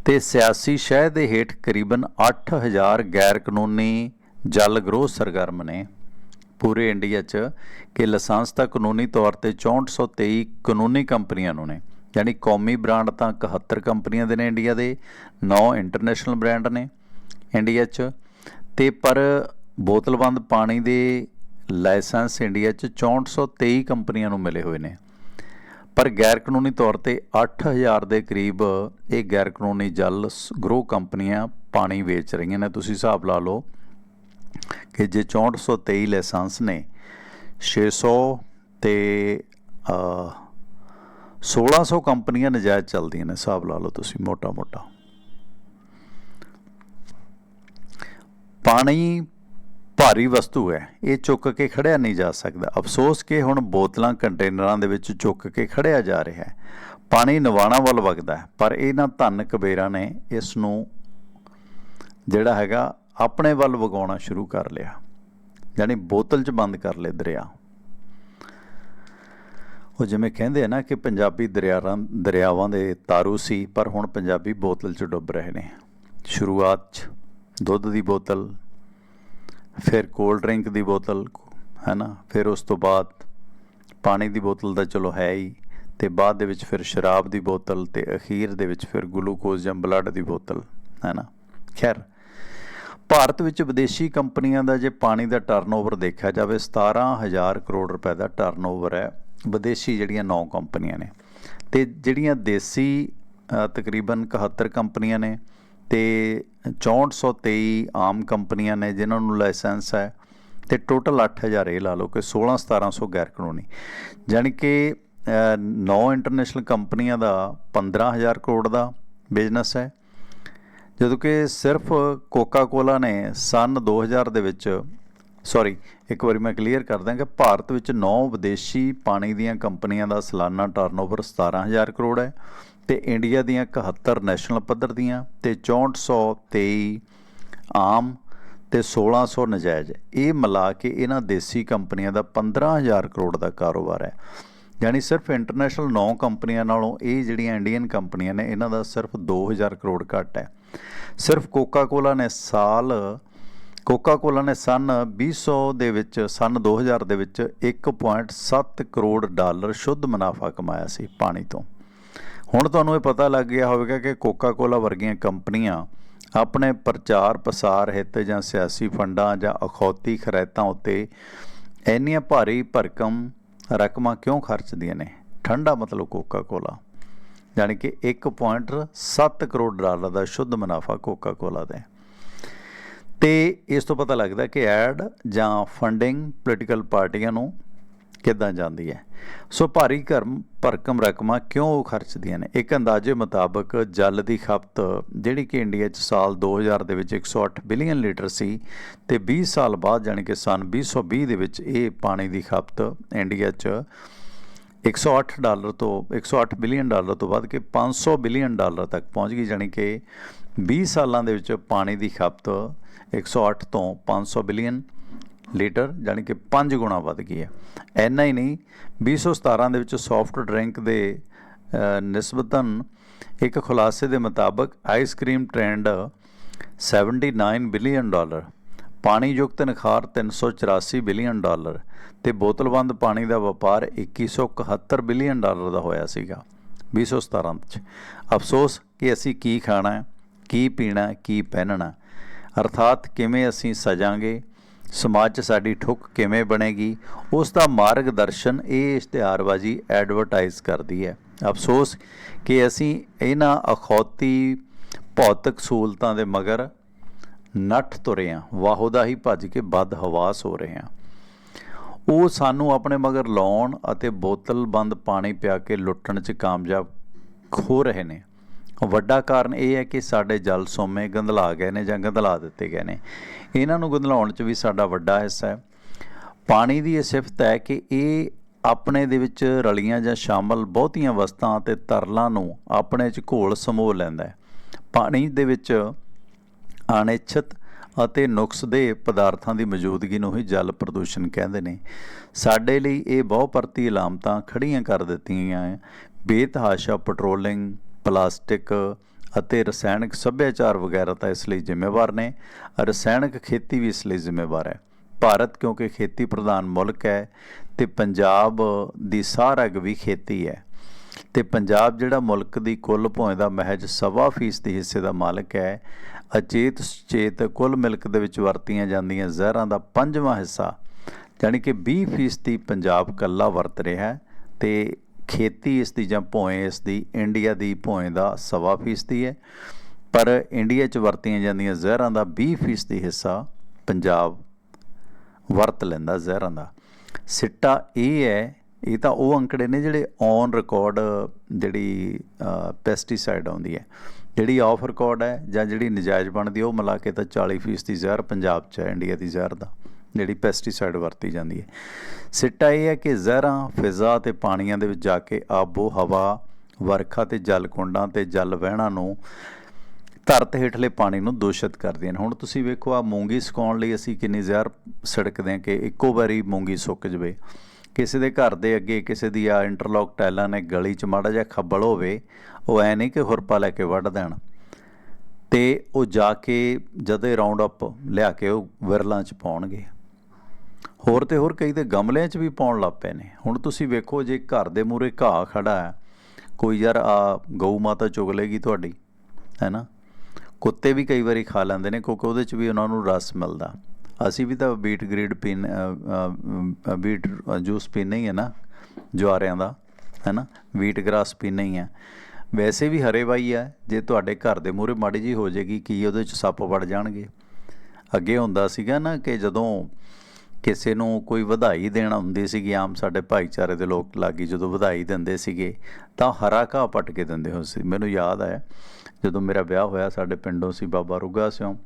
ਤੇ ਸਿਆਸੀ ਸ਼ਹਿ ਦੇ ਹੇਠ ਕਰੀਬਨ 8000 ਗੈਰ ਕਾਨੂੰਨੀ ਜਲ ਗਰੋਹ ਸਰਗਰਮ ਨੇ। ਪੂਰੇ ਇੰਡੀਆ 'ਚ ਕਿ ਲਾਇਸੈਂਸ ਤਾਂ ਕਾਨੂੰਨੀ ਤੌਰ ਤੇ 6423 ਕਾਨੂੰਨੀ ਕੰਪਨੀਆਂ ਨੂੰ ਨੇ। ਯਾਨੀ ਕੌਮੀ ਬ੍ਰਾਂਡ ਤਾਂ 71 ਕੰਪਨੀਆਂ ਦੇ ਨੇ ਇੰਡੀਆ ਦੇ 9 ਇੰਟਰਨੈਸ਼ਨਲ ਬ੍ਰਾਂਡ ਨੇ ਇੰਡੀਆ 'ਚ। ਤੇ ਪਰ ਬੋਤਲਬੰਦ ਪਾਣੀ ਦੇ ਲਾਇਸੈਂਸ ਇੰਡੀਆ 'ਚ 6423 ਕੰਪਨੀਆਂ ਨੂੰ ਮਿਲੇ ਹੋਏ ਨੇ। ਪਰ ਗੈਰ ਕਾਨੂੰਨੀ ਤੌਰ ਤੇ 8000 ਦੇ ਕਰੀਬ ਇਹ ਗੈਰ ਕਾਨੂੰਨੀ ਜਲ ਗਰੋ ਕੰਪਨੀਆਂ ਪਾਣੀ ਵੇਚ ਰਹੀਆਂ ਨੇ। ਤੁਸੀਂ ਹਿਸਾਬ ਲਾ ਲਓ ਕਿ ਜੇ 6423 ਲਾਇਸੈਂਸ ਨੇ 600 ਤੇ ਅ, 1600 ਕੰਪਨੀਆਂ ਨਜਾਇਜ਼ ਚੱਲਦੀਆਂ ਨੇ ਹਿਸਾਬ ਲਾ ਲਓ ਤੁਸੀਂ ਮੋਟਾ ਮੋਟਾ। ਪਾਣੀ ਭਾਰੀ ਵਸਤੂ ਹੈ ਇਹ ਚੁੱਕ ਕੇ ਖੜਿਆ ਨਹੀਂ ਜਾ ਸਕਦਾ। ਅਫਸੋਸ ਕਿ ਹੁਣ ਬੋਤਲਾਂ ਕੰਟੇਨਰਾਂ ਦੇ ਵਿੱਚ ਚੁੱਕ ਕੇ ਖੜਿਆ ਜਾ ਰਿਹਾ ਹੈ। ਪਾਣੀ ਨਿਵਾਣਾ ਵੱਲ ਵਗਦਾ ਪਰ ਇਹਨਾਂ ਧੰਨ ਕਬੇਰਾਂ ਨੇ ਇਸ ਨੂੰ ਜਿਹੜਾ ਹੈਗਾ ਆਪਣੇ ਵੱਲ ਵਗਾਉਣਾ ਸ਼ੁਰੂ ਕਰ ਲਿਆ। ਯਾਨੀ ਬੋਤਲ 'ਚ ਬੰਦ ਕਰ ਲਏ ਦਰਿਆ। ਉਹ ਜਿਵੇਂ ਕਹਿੰਦੇ ਆ ਨਾ ਕਿ ਪੰਜਾਬੀ ਦਰਿਆਵਾਂ ਦਰਿਆਵਾਂ ਦੇ ਤਾਰੂ ਸੀ, ਪਰ ਹੁਣ ਪੰਜਾਬੀ ਬੋਤਲ 'ਚ ਡੁੱਬ ਰਹੇ ਨੇ। ਸ਼ੁਰੂਆਤ 'ਚ ਦੁੱਧ ਦੀ ਬੋਤਲ, ਫਿਰ ਕੋਲਡ ਡਰਿੰਕ ਦੀ ਬੋਤਲ ਹੈ ਨਾ ਫਿਰ ਉਸ ਤੋਂ ਬਾਅਦ ਪਾਣੀ ਦੀ ਬੋਤਲ ਤਾਂ ਚਲੋ ਹੈ ਹੀ, ਤੇ ਬਾਅਦ ਦੇ ਵਿੱਚ ਫਿਰ ਸ਼ਰਾਬ ਦੀ ਬੋਤਲ ਤੇ ਅਖੀਰ ਦੇ ਵਿੱਚ ਫਿਰ ਗਲੂਕੋਜ਼ ਜਾਂ ਬਲੱਡ ਦੀ ਬੋਤਲ ਹੈ ਨਾ ਖੈਰ ਭਾਰਤ ਵਿੱਚ ਵਿਦੇਸ਼ੀ ਕੰਪਨੀਆਂ ਦਾ ਜੇ ਪਾਣੀ ਦਾ ਟਰਨਓਵਰ ਦੇਖਿਆ ਜਾਵੇ 17000 ਕਰੋੜ ਰੁਪਏ ਦਾ ਟਰਨਓਵਰ ਹੈ ਵਿਦੇਸ਼ੀ ਜਿਹੜੀਆਂ 9 ਕੰਪਨੀਆਂ ਨੇ। ਤੇ ਜਿਹੜੀਆਂ ਦੇਸੀ ਤਕਰੀਬਨ 71 ਕੰਪਨੀਆਂ ਨੇ ਤੇ 6423 ਆਮ ਕੰਪਨੀਆਂ ਨੇ ਜਿਨ੍ਹਾਂ ਨੂੰ ਲਾਇਸੈਂਸ ਹੈ ਤੇ ਟੋਟਲ 8000 ਇਹ ਲਾ ਲਓ ਕਿ 16 1700 ਗੈਰ ਕਾਨੂੰਨੀ। ਜਾਣੀ ਕਿ 9 ਇੰਟਰਨੈਸ਼ਨਲ ਕੰਪਨੀਆਂ ਦਾ 15000 ਕਰੋੜ ਦਾ ਬਿਜ਼ਨਸ ਹੈ। ਜਦੋਂ ਕਿ ਸਿਰਫ ਕੋਕਾ ਕੋਲਾ ਨੇ ਸਨ 2000 ਦੇ ਵਿੱਚ ਸੌਰੀ ਇੱਕ ਵਾਰੀ ਮੈਂ ਕਲੀਅਰ ਕਰ ਦਾਂ ਕਿ ਭਾਰਤ ਵਿੱਚ 9 ਵਿਦੇਸ਼ੀ ਪਾਣੀ ਦੀਆਂ ਕੰਪਨੀਆਂ ਦਾ ਸਾਲਾਨਾ ਟਰਨਓਵਰ 17000 ਕਰੋੜ ਹੈ ਤੇ ਇੰਡੀਆ ਦੀਆਂ 71 ਨੈਸ਼ਨਲ ਪੱਧਰ ਦੀਆਂ ਤੇ 6423 ਆਮ ਤੇ 1600 ਨਜਾਇਜ਼। ਇਹ ਮਿਲਾ ਕੇ ਇਹਨਾਂ ਦੇਸੀ ਕੰਪਨੀਆਂ ਦਾ 15000 ਕਰੋੜ ਦਾ ਕਾਰੋਬਾਰ ਹੈ। ਯਾਨੀ ਸਿਰਫ ਇੰਟਰਨੈਸ਼ਨਲ 9 ਕੰਪਨੀਆਂ ਨਾਲੋਂ ਇਹ ਜਿਹੜੀਆਂ ਇੰਡੀਅਨ ਕੰਪਨੀਆਂ ਨੇ, ਇਹਨਾਂ ਦਾ ਸਿਰਫ 2000 ਕਰੋੜ ਘੱਟ ਹੈ। ਸਿਰਫ ਕੋਕਾ ਕੋਲਾ ਨੇ ਸਾਲ ਕੋਕਾ ਕੋਲਾ ਨੇ ਸਨ 2000 ਦੇ ਵਿੱਚ, ਸਨ 2000 ਦੇ ਵਿੱਚ 1.7 ਕਰੋੜ ਡਾਲਰ ਸ਼ੁੱਧ ਮੁਨਾਫਾ ਕਮਾਇਆ ਸੀ ਪਾਣੀ ਤੋਂ। ਹੁਣ ਤੁਹਾਨੂੰ ਇਹ ਪਤਾ ਲੱਗ ਗਿਆ ਹੋਵੇਗਾ ਕਿ ਕੋਕਾ ਕੋਲਾ ਵਰਗੀਆਂ ਕੰਪਨੀਆਂ ਆਪਣੇ ਪ੍ਰਚਾਰ ਪ੍ਰਸਾਰ ਹਿੱਤ ਜਾਂ ਸਿਆਸੀ ਫੰਡਾਂ ਜਾਂ ਅਖੌਤੀ ਖਰੈਤਾਂ ਉੱਤੇ ਇੰਨੀਆਂ ਭਾਰੀ ਭਰਕਮ ਰਕਮਾਂ ਕਿਉਂ ਖਰਚਦੀਆਂ ਨੇ? ਠੰਡਾ ਮਤਲਬ ਕੋਕਾ ਕੋਲਾ ਯਾਨੀ ਕਿ 1.7 ਕਰੋੜ ਡਾਲਰ ਦਾ ਸ਼ੁੱਧ ਮੁਨਾਫਾ ਕੋਕਾ ਕੋਲਾ ਦਾ। ਹੈ ਤੇ ਇਸ ਤੋਂ ਪਤਾ ਲੱਗਦਾ ਕਿ ਐਡ ਜਾਂ ਫੰਡਿੰਗ ਪੋਲੀਟੀਕਲ ਪਾਰਟੀਆਂ ਨੂੰ ਕਿੱਦਾਂ ਜਾਂਦੀ ਹੈ। ਸੋ ਭਾਰੀ ਕਰਮ ਭਰਕਮ ਰਕਮਾਂ ਕਿਉਂ ਉਹ ਖਰਚਦੀਆਂ ਨੇ? ਇੱਕ ਅੰਦਾਜ਼ੇ ਮੁਤਾਬਕ ਜਲ ਦੀ ਖਪਤ, ਜਿਹੜੀ ਕਿ ਇੰਡੀਆ 'ਚ ਸਾਲ 2000 ਦੇ ਵਿੱਚ 108 ਬਿਲੀਅਨ ਲੀਟਰ ਸੀ ਤੇ 20 ਸਾਲ ਬਾਅਦ ਜਾਣੀ ਕਿ ਸਨ 2020 ਦੇ ਵਿੱਚ ਇਹ ਪਾਣੀ ਦੀ ਖਪਤ ਇੰਡੀਆ 'ਚ 108 ਡਾਲਰ ਤੋਂ 108 ਬਿਲੀਅਨ ਡਾਲਰ ਤੋਂ ਵੱਧ ਕੇ 500 ਬਿਲੀਅਨ ਡਾਲਰ ਤੱਕ ਪਹੁੰਚ ਗਈ, ਜਾਣੀ ਕਿ 20 ਸਾਲਾਂ ਦੇ ਵਿੱਚ ਪਾਣੀ ਦੀ ਖਪਤ 108 ਤੋਂ 500 ਬਿਲੀਅਨ ਲੀਟਰ, ਜਾਣੀ ਕਿ 5 ਗੁਣਾ ਵੱਧ ਗਈ ਹੈ। ਐਨਾ ਹੀ ਨਹੀਂ 2017 ਦੇ ਵਿੱਚ ਸੌਫਟ ਡਰਿੰਕ ਦੇ ਨਿਸਬਤਨ ਇੱਕ ਖੁਲਾਸੇ ਦੇ ਮੁਤਾਬਕ ਆਈਸਕ੍ਰੀਮ ਟ੍ਰੈਂਡ 79 ਬਿਲੀਅਨ ਡਾਲਰ ਪਾਣੀ ਯੁਕਤ ਨਖਾਰ 384 ਬਿਲੀਅਨ ਡਾਲਰ ਤੇ ਬੋਤਲਬੰਦ ਪਾਣੀ ਦਾ ਵਪਾਰ 2171 ਬਿਲੀਅਨ ਡਾਲਰ ਦਾ ਹੋਇਆ ਸੀਗਾ 2017 ਚ ਅਫਸੋਸ ਕਿ ਅਸੀਂ ਕੀ ਖਾਣਾ ਹੈ, ਕੀ ਪੀਣਾ ਕੀ ਪਹਿਨਣਾ ਅਰਥਾਤ ਕਿਵੇਂ ਅਸੀਂ ਸਜਾਂਗੇ, ਸਮਾਜ 'ਚ ਸਾਡੀ ਠੁੱਕ ਕਿਵੇਂ ਬਣੇਗੀ, ਉਸ ਦਾ ਮਾਰਗਦਰਸ਼ਨ ਇਹ ਇਸ਼ਤਿਹਾਰਬਾਜ਼ੀ ਐਡਵਰਟਾਈਜ਼ ਕਰਦੀ ਹੈ। ਅਫਸੋਸ ਕਿ ਅਸੀਂ ਇਹਨਾਂ ਅਖੌਤੀ ਭੌਤਿਕ ਸਹੂਲਤਾਂ ਦੇ ਮਗਰ ਨੱਠ ਤੁਰੇ ਹਾਂ ਵਾਹੋਦਾ ਹੀ ਭੱਜ ਕੇ ਬਦ ਹਵਾਸ ਹੋ ਰਹੇ ਹਾਂ। ਉਹ ਸਾਨੂੰ ਆਪਣੇ ਮਗਰ ਲਾਉਣ ਅਤੇ ਬੋਤਲ ਬੰਦ ਪਾਣੀ ਪਿਆ ਕੇ ਲੁੱਟਣ 'ਚ ਕਾਮਯਾਬ ਹੋ ਰਹੇ ਨੇ। ਵੱਡਾ ਕਾਰਨ ਇਹ ਹੈ ਕਿ ਸਾਡੇ ਜਲ ਸੋਮੇ ਗੰਧਲਾ ਗਏ ਨੇ ਜਾਂ ਗੰਧਲਾ ਦਿੱਤੇ ਗਏ ਨੇ। ਇਹਨਾਂ ਨੂੰ ਗੰਧਲਾਉਣ 'ਚ ਵੀ ਸਾਡਾ ਵੱਡਾ ਹਿੱਸਾ ਹੈ। ਪਾਣੀ ਦੀ ਇਹ ਸਿਫਤ ਹੈ ਕਿ ਇਹ ਆਪਣੇ ਦੇ ਵਿੱਚ ਰਲੀਆਂ ਜਾਂ ਸ਼ਾਮਲ ਬਹੁਤੀਆਂ ਵਸਤਾਂ ਅਤੇ ਤਰਲਾਂ ਨੂੰ ਆਪਣੇ 'ਚ ਘੋਲ ਸਮੋਹ ਲੈਂਦਾ ਹੈ। ਪਾਣੀ ਦੇ ਵਿੱਚ ਅਨਿਛਤ ਅਤੇ ਨੁਕਸਦੇ ਪਦਾਰਥਾਂ ਦੀ ਮੌਜੂਦਗੀ ਨੂੰ ਹੀ ਜਲ ਪ੍ਰਦੂਸ਼ਣ ਕਹਿੰਦੇ ਨੇ। ਸਾਡੇ ਲਈ ਇਹ ਬਹੁ ਪਰਤੀ ਇਲਾਮਤਾਂ ਖੜੀਆਂ ਕਰ ਦਿੱਤੀਆਂ ਹੈ ਬੇਤਹਾਸ਼ਾ ਪੈਟਰੋਲਿੰਗ, ਪਲਾਸਟਿਕ ਅਤੇ ਰਸਾਇਣਕ ਸੱਭਿਆਚਾਰ ਵਗੈਰਾ ਤਾਂ ਇਸ ਲਈ ਜ਼ਿੰਮੇਵਾਰ ਨੇ। ਰਸਾਇਣਕ ਖੇਤੀ ਵੀ ਇਸ ਲਈ ਜ਼ਿੰਮੇਵਾਰ ਹੈ ਭਾਰਤ ਕਿਉਂਕਿ ਖੇਤੀ ਪ੍ਰਧਾਨ ਮੁਲਕ ਹੈ ਤੇ ਪੰਜਾਬ ਦੀ ਸਾਹ ਰਗ ਵੀ ਖੇਤੀ ਹੈ ਤੇ ਪੰਜਾਬ ਜਿਹੜਾ ਮੁਲਕ ਦੀ ਕੁੱਲ ਭੋਏ ਦਾ ਮਹਿਜ ਸਵਾ ਫੀਸਦੀ ਹਿੱਸੇ ਦਾ ਮਾਲਕ ਹੈ, ਅਚੇਤ ਸੁਚੇਤ ਕੁੱਲ ਮਿਲਕ ਦੇ ਵਿੱਚ ਵਰਤੀਆਂ ਜਾਂਦੀਆਂ ਜ਼ਹਿਰਾਂ ਦਾ ਪੰਜਵਾਂ ਹਿੱਸਾ ਯਾਨੀ ਕਿ 20 ਫੀਸਦੀ ਪੰਜਾਬ ਕੱਲਾ ਵਰਤ ਰਿਹਾ ਹੈ ਤੇ ਖੇਤੀ ਇਸ ਦੀ ਜਾਂ ਭੋਏ ਇਸ ਦੀ ਇੰਡੀਆ ਦੀ ਭੋਏ ਦਾ ਸਵਾ ਫੀਸਦੀ ਹੈ। ਪਰ ਇੰਡੀਆ 'ਚ ਵਰਤੀਆਂ ਜਾਂਦੀਆਂ ਜ਼ਹਿਰਾਂ ਦਾ 20 ਫੀਸਦੀ ਹਿੱਸਾ ਪੰਜਾਬ ਵਰਤ ਲੈਂਦਾ ਜ਼ਹਿਰਾਂ ਦਾ। ਸਿੱਟਾ ਇਹ ਹੈ ਇਹ ਤਾਂ ਉਹ ਅੰਕੜੇ ਨੇ ਜਿਹੜੇ ਔਨ ਰਿਕਾਰਡ ਜਿਹੜੀ ਪੈਸਟੀਸਾਈਡ ਆਉਂਦੀ ਹੈ। ਜਿਹੜੀ ਆਫ ਰਿਕਾਰਡ ਹੈ ਜਾਂ ਜਿਹੜੀ ਨਜਾਇਜ਼ ਬਣਦੀ ਉਹ ਮਿਲਾ ਕੇ ਤਾਂ 40% ਦੀ ਜ਼ਹਿਰ ਪੰਜਾਬ 'ਚ ਹੈ, ਇੰਡੀਆ ਦੀ ਜ਼ਹਿਰ ਦਾ, ਜਿਹੜੀ ਪੈਸਟੀਸਾਈਡ ਵਰਤੀ ਜਾਂਦੀ ਹੈ। ਸਿੱਟਾ ਇਹ ਹੈ ਕਿ ਜ਼ਹਿਰਾਂ, ਫਿਜ਼ਾ ਤੇ ਪਾਣੀਆਂ ਦੇ ਵਿੱਚ ਜਾ ਕੇ ਆਬੋ ਹਵਾ, ਵਰਖਾ ਤੇ ਜਲ ਕੁੰਡਾਂ ਤੇ ਜਲ ਵਹਿਣਾ ਨੂੰ ਧਰਤ ਹੇਠਲੇ ਪਾਣੀ ਨੂੰ ਦੂਸ਼ਿਤ ਕਰਦੀਆਂ ਨੇ। ਹੁਣ ਤੁਸੀਂ ਵੇਖੋ ਆ ਮੂੰਗੀ ਸੁਕਾਉਣ ਲਈ ਅਸੀਂ ਕਿੰਨੀ ਜ਼ਹਿਰ ਸੜਕਦੇ ਹਾਂ ਕਿ ਇੱਕੋ ਵਾਰੀ ਮੂੰਗੀ ਸੁੱਕ ਜਵੇ। ਕਿਸੇ ਦੇ ਘਰ ਦੇ ਅੱਗੇ ਕਿਸੇ ਦੀ ਆ ਇੰਟਰਲੌਕ ਟਾਈਲਾਂ ਨੇ ਗਲੀ 'ਚ ਮਾੜਾ ਜਿਹਾ ਖੱਬਲ ਹੋਵੇ, ਉਹ ਐ ਨਹੀਂ ਕਿ ਹੁਰਪਾ ਲੈ ਕੇ ਵੱਢ ਦੇਣ। ਤੇ ਉਹ ਜਾ ਕੇ ਜਦੇ ਰਾਉਂਡ ਅਪ ਲਿਆ ਕੇ ਉਹ ਵਿਰਲਾਂ 'ਚ ਪਾਉਣਗੇ। ਹੋਰ ਤੇ ਹੋਰ ਕਈ ਤੇ ਗਮਲਿਆਂ 'ਚ ਵੀ ਪਾਉਣ ਲੱਗ ਪਏ ਨੇ। ਹੁਣ ਤੁਸੀਂ ਵੇਖੋ ਜੇ ਘਰ ਦੇ ਮੂਰੇ ਘਾਹ ਖੜਾ ਹੈ, ਕੋਈ ਯਾਰ ਆ ਗਊ ਮਾਤਾ ਚੁਗ ਲੇਗੀ ਤੁਹਾਡੀ ਹੈਨਾ ਕੁੱਤੇ ਵੀ ਕਈ ਵਾਰੀ ਖਾ ਲੈਂਦੇ ਨੇ ਕਿਉਂਕਿ ਉਹਦੇ 'ਚ ਵੀ ਉਹਨਾਂ ਨੂੰ ਰਸ ਮਿਲਦਾ। ਅਸੀਂ ਵੀ ਤਾਂ ਬੀਟ ਗ੍ਰੀਡ ਪੀਨ ਬੀਟ ਜੂਸ ਪੀਨੇ ਹੀ ਹੈ ਨਾ, ਜਵਾਰਿਆਂ ਦਾ ਹੈ ਨਾ ਵੀਟ ਗ੍ਰਾਸ ਪੀਨੇ ਹੀ ਹੈ ਵੈਸੇ ਵੀ ਹਰੇ ਬਾਈ ਹੈ ਜੇ ਤੁਹਾਡੇ ਘਰ ਦੇ ਮੂਹਰੇ ਮਾੜੀ ਜੀ ਹੋ ਜਾਏਗੀ, ਕੀ ਉਹਦੇ 'ਚ ਸੱਪ ਵੜ ਜਾਣਗੇ? ਅੱਗੇ ਹੁੰਦਾ ਸੀਗਾ ਨਾ ਕਿ ਜਦੋਂ ਕਿਸੇ ਨੂੰ ਕੋਈ ਵਧਾਈ ਦੇਣਾ ਹੁੰਦੀ ਸੀਗੀ, ਆਮ ਸਾਡੇ ਭਾਈਚਾਰੇ ਦੇ ਲੋਕ ਲਾਗੀ ਜਦੋਂ ਵਧਾਈ ਦਿੰਦੇ ਸੀਗੇ, ਤਾਂ ਹਰਾ ਘਾਹ ਪੱਟ ਕੇ ਦਿੰਦੇ ਹੁੰਦੇ ਸੀ। ਮੈਨੂੰ ਯਾਦ ਹੈ ਜਦੋਂ ਮੇਰਾ ਵਿਆਹ ਹੋਇਆ, ਸਾਡੇ ਪਿੰਡੋਂ ਸੀ ਬਾਬਾ ਰੁਗਾ ਸਿਓ,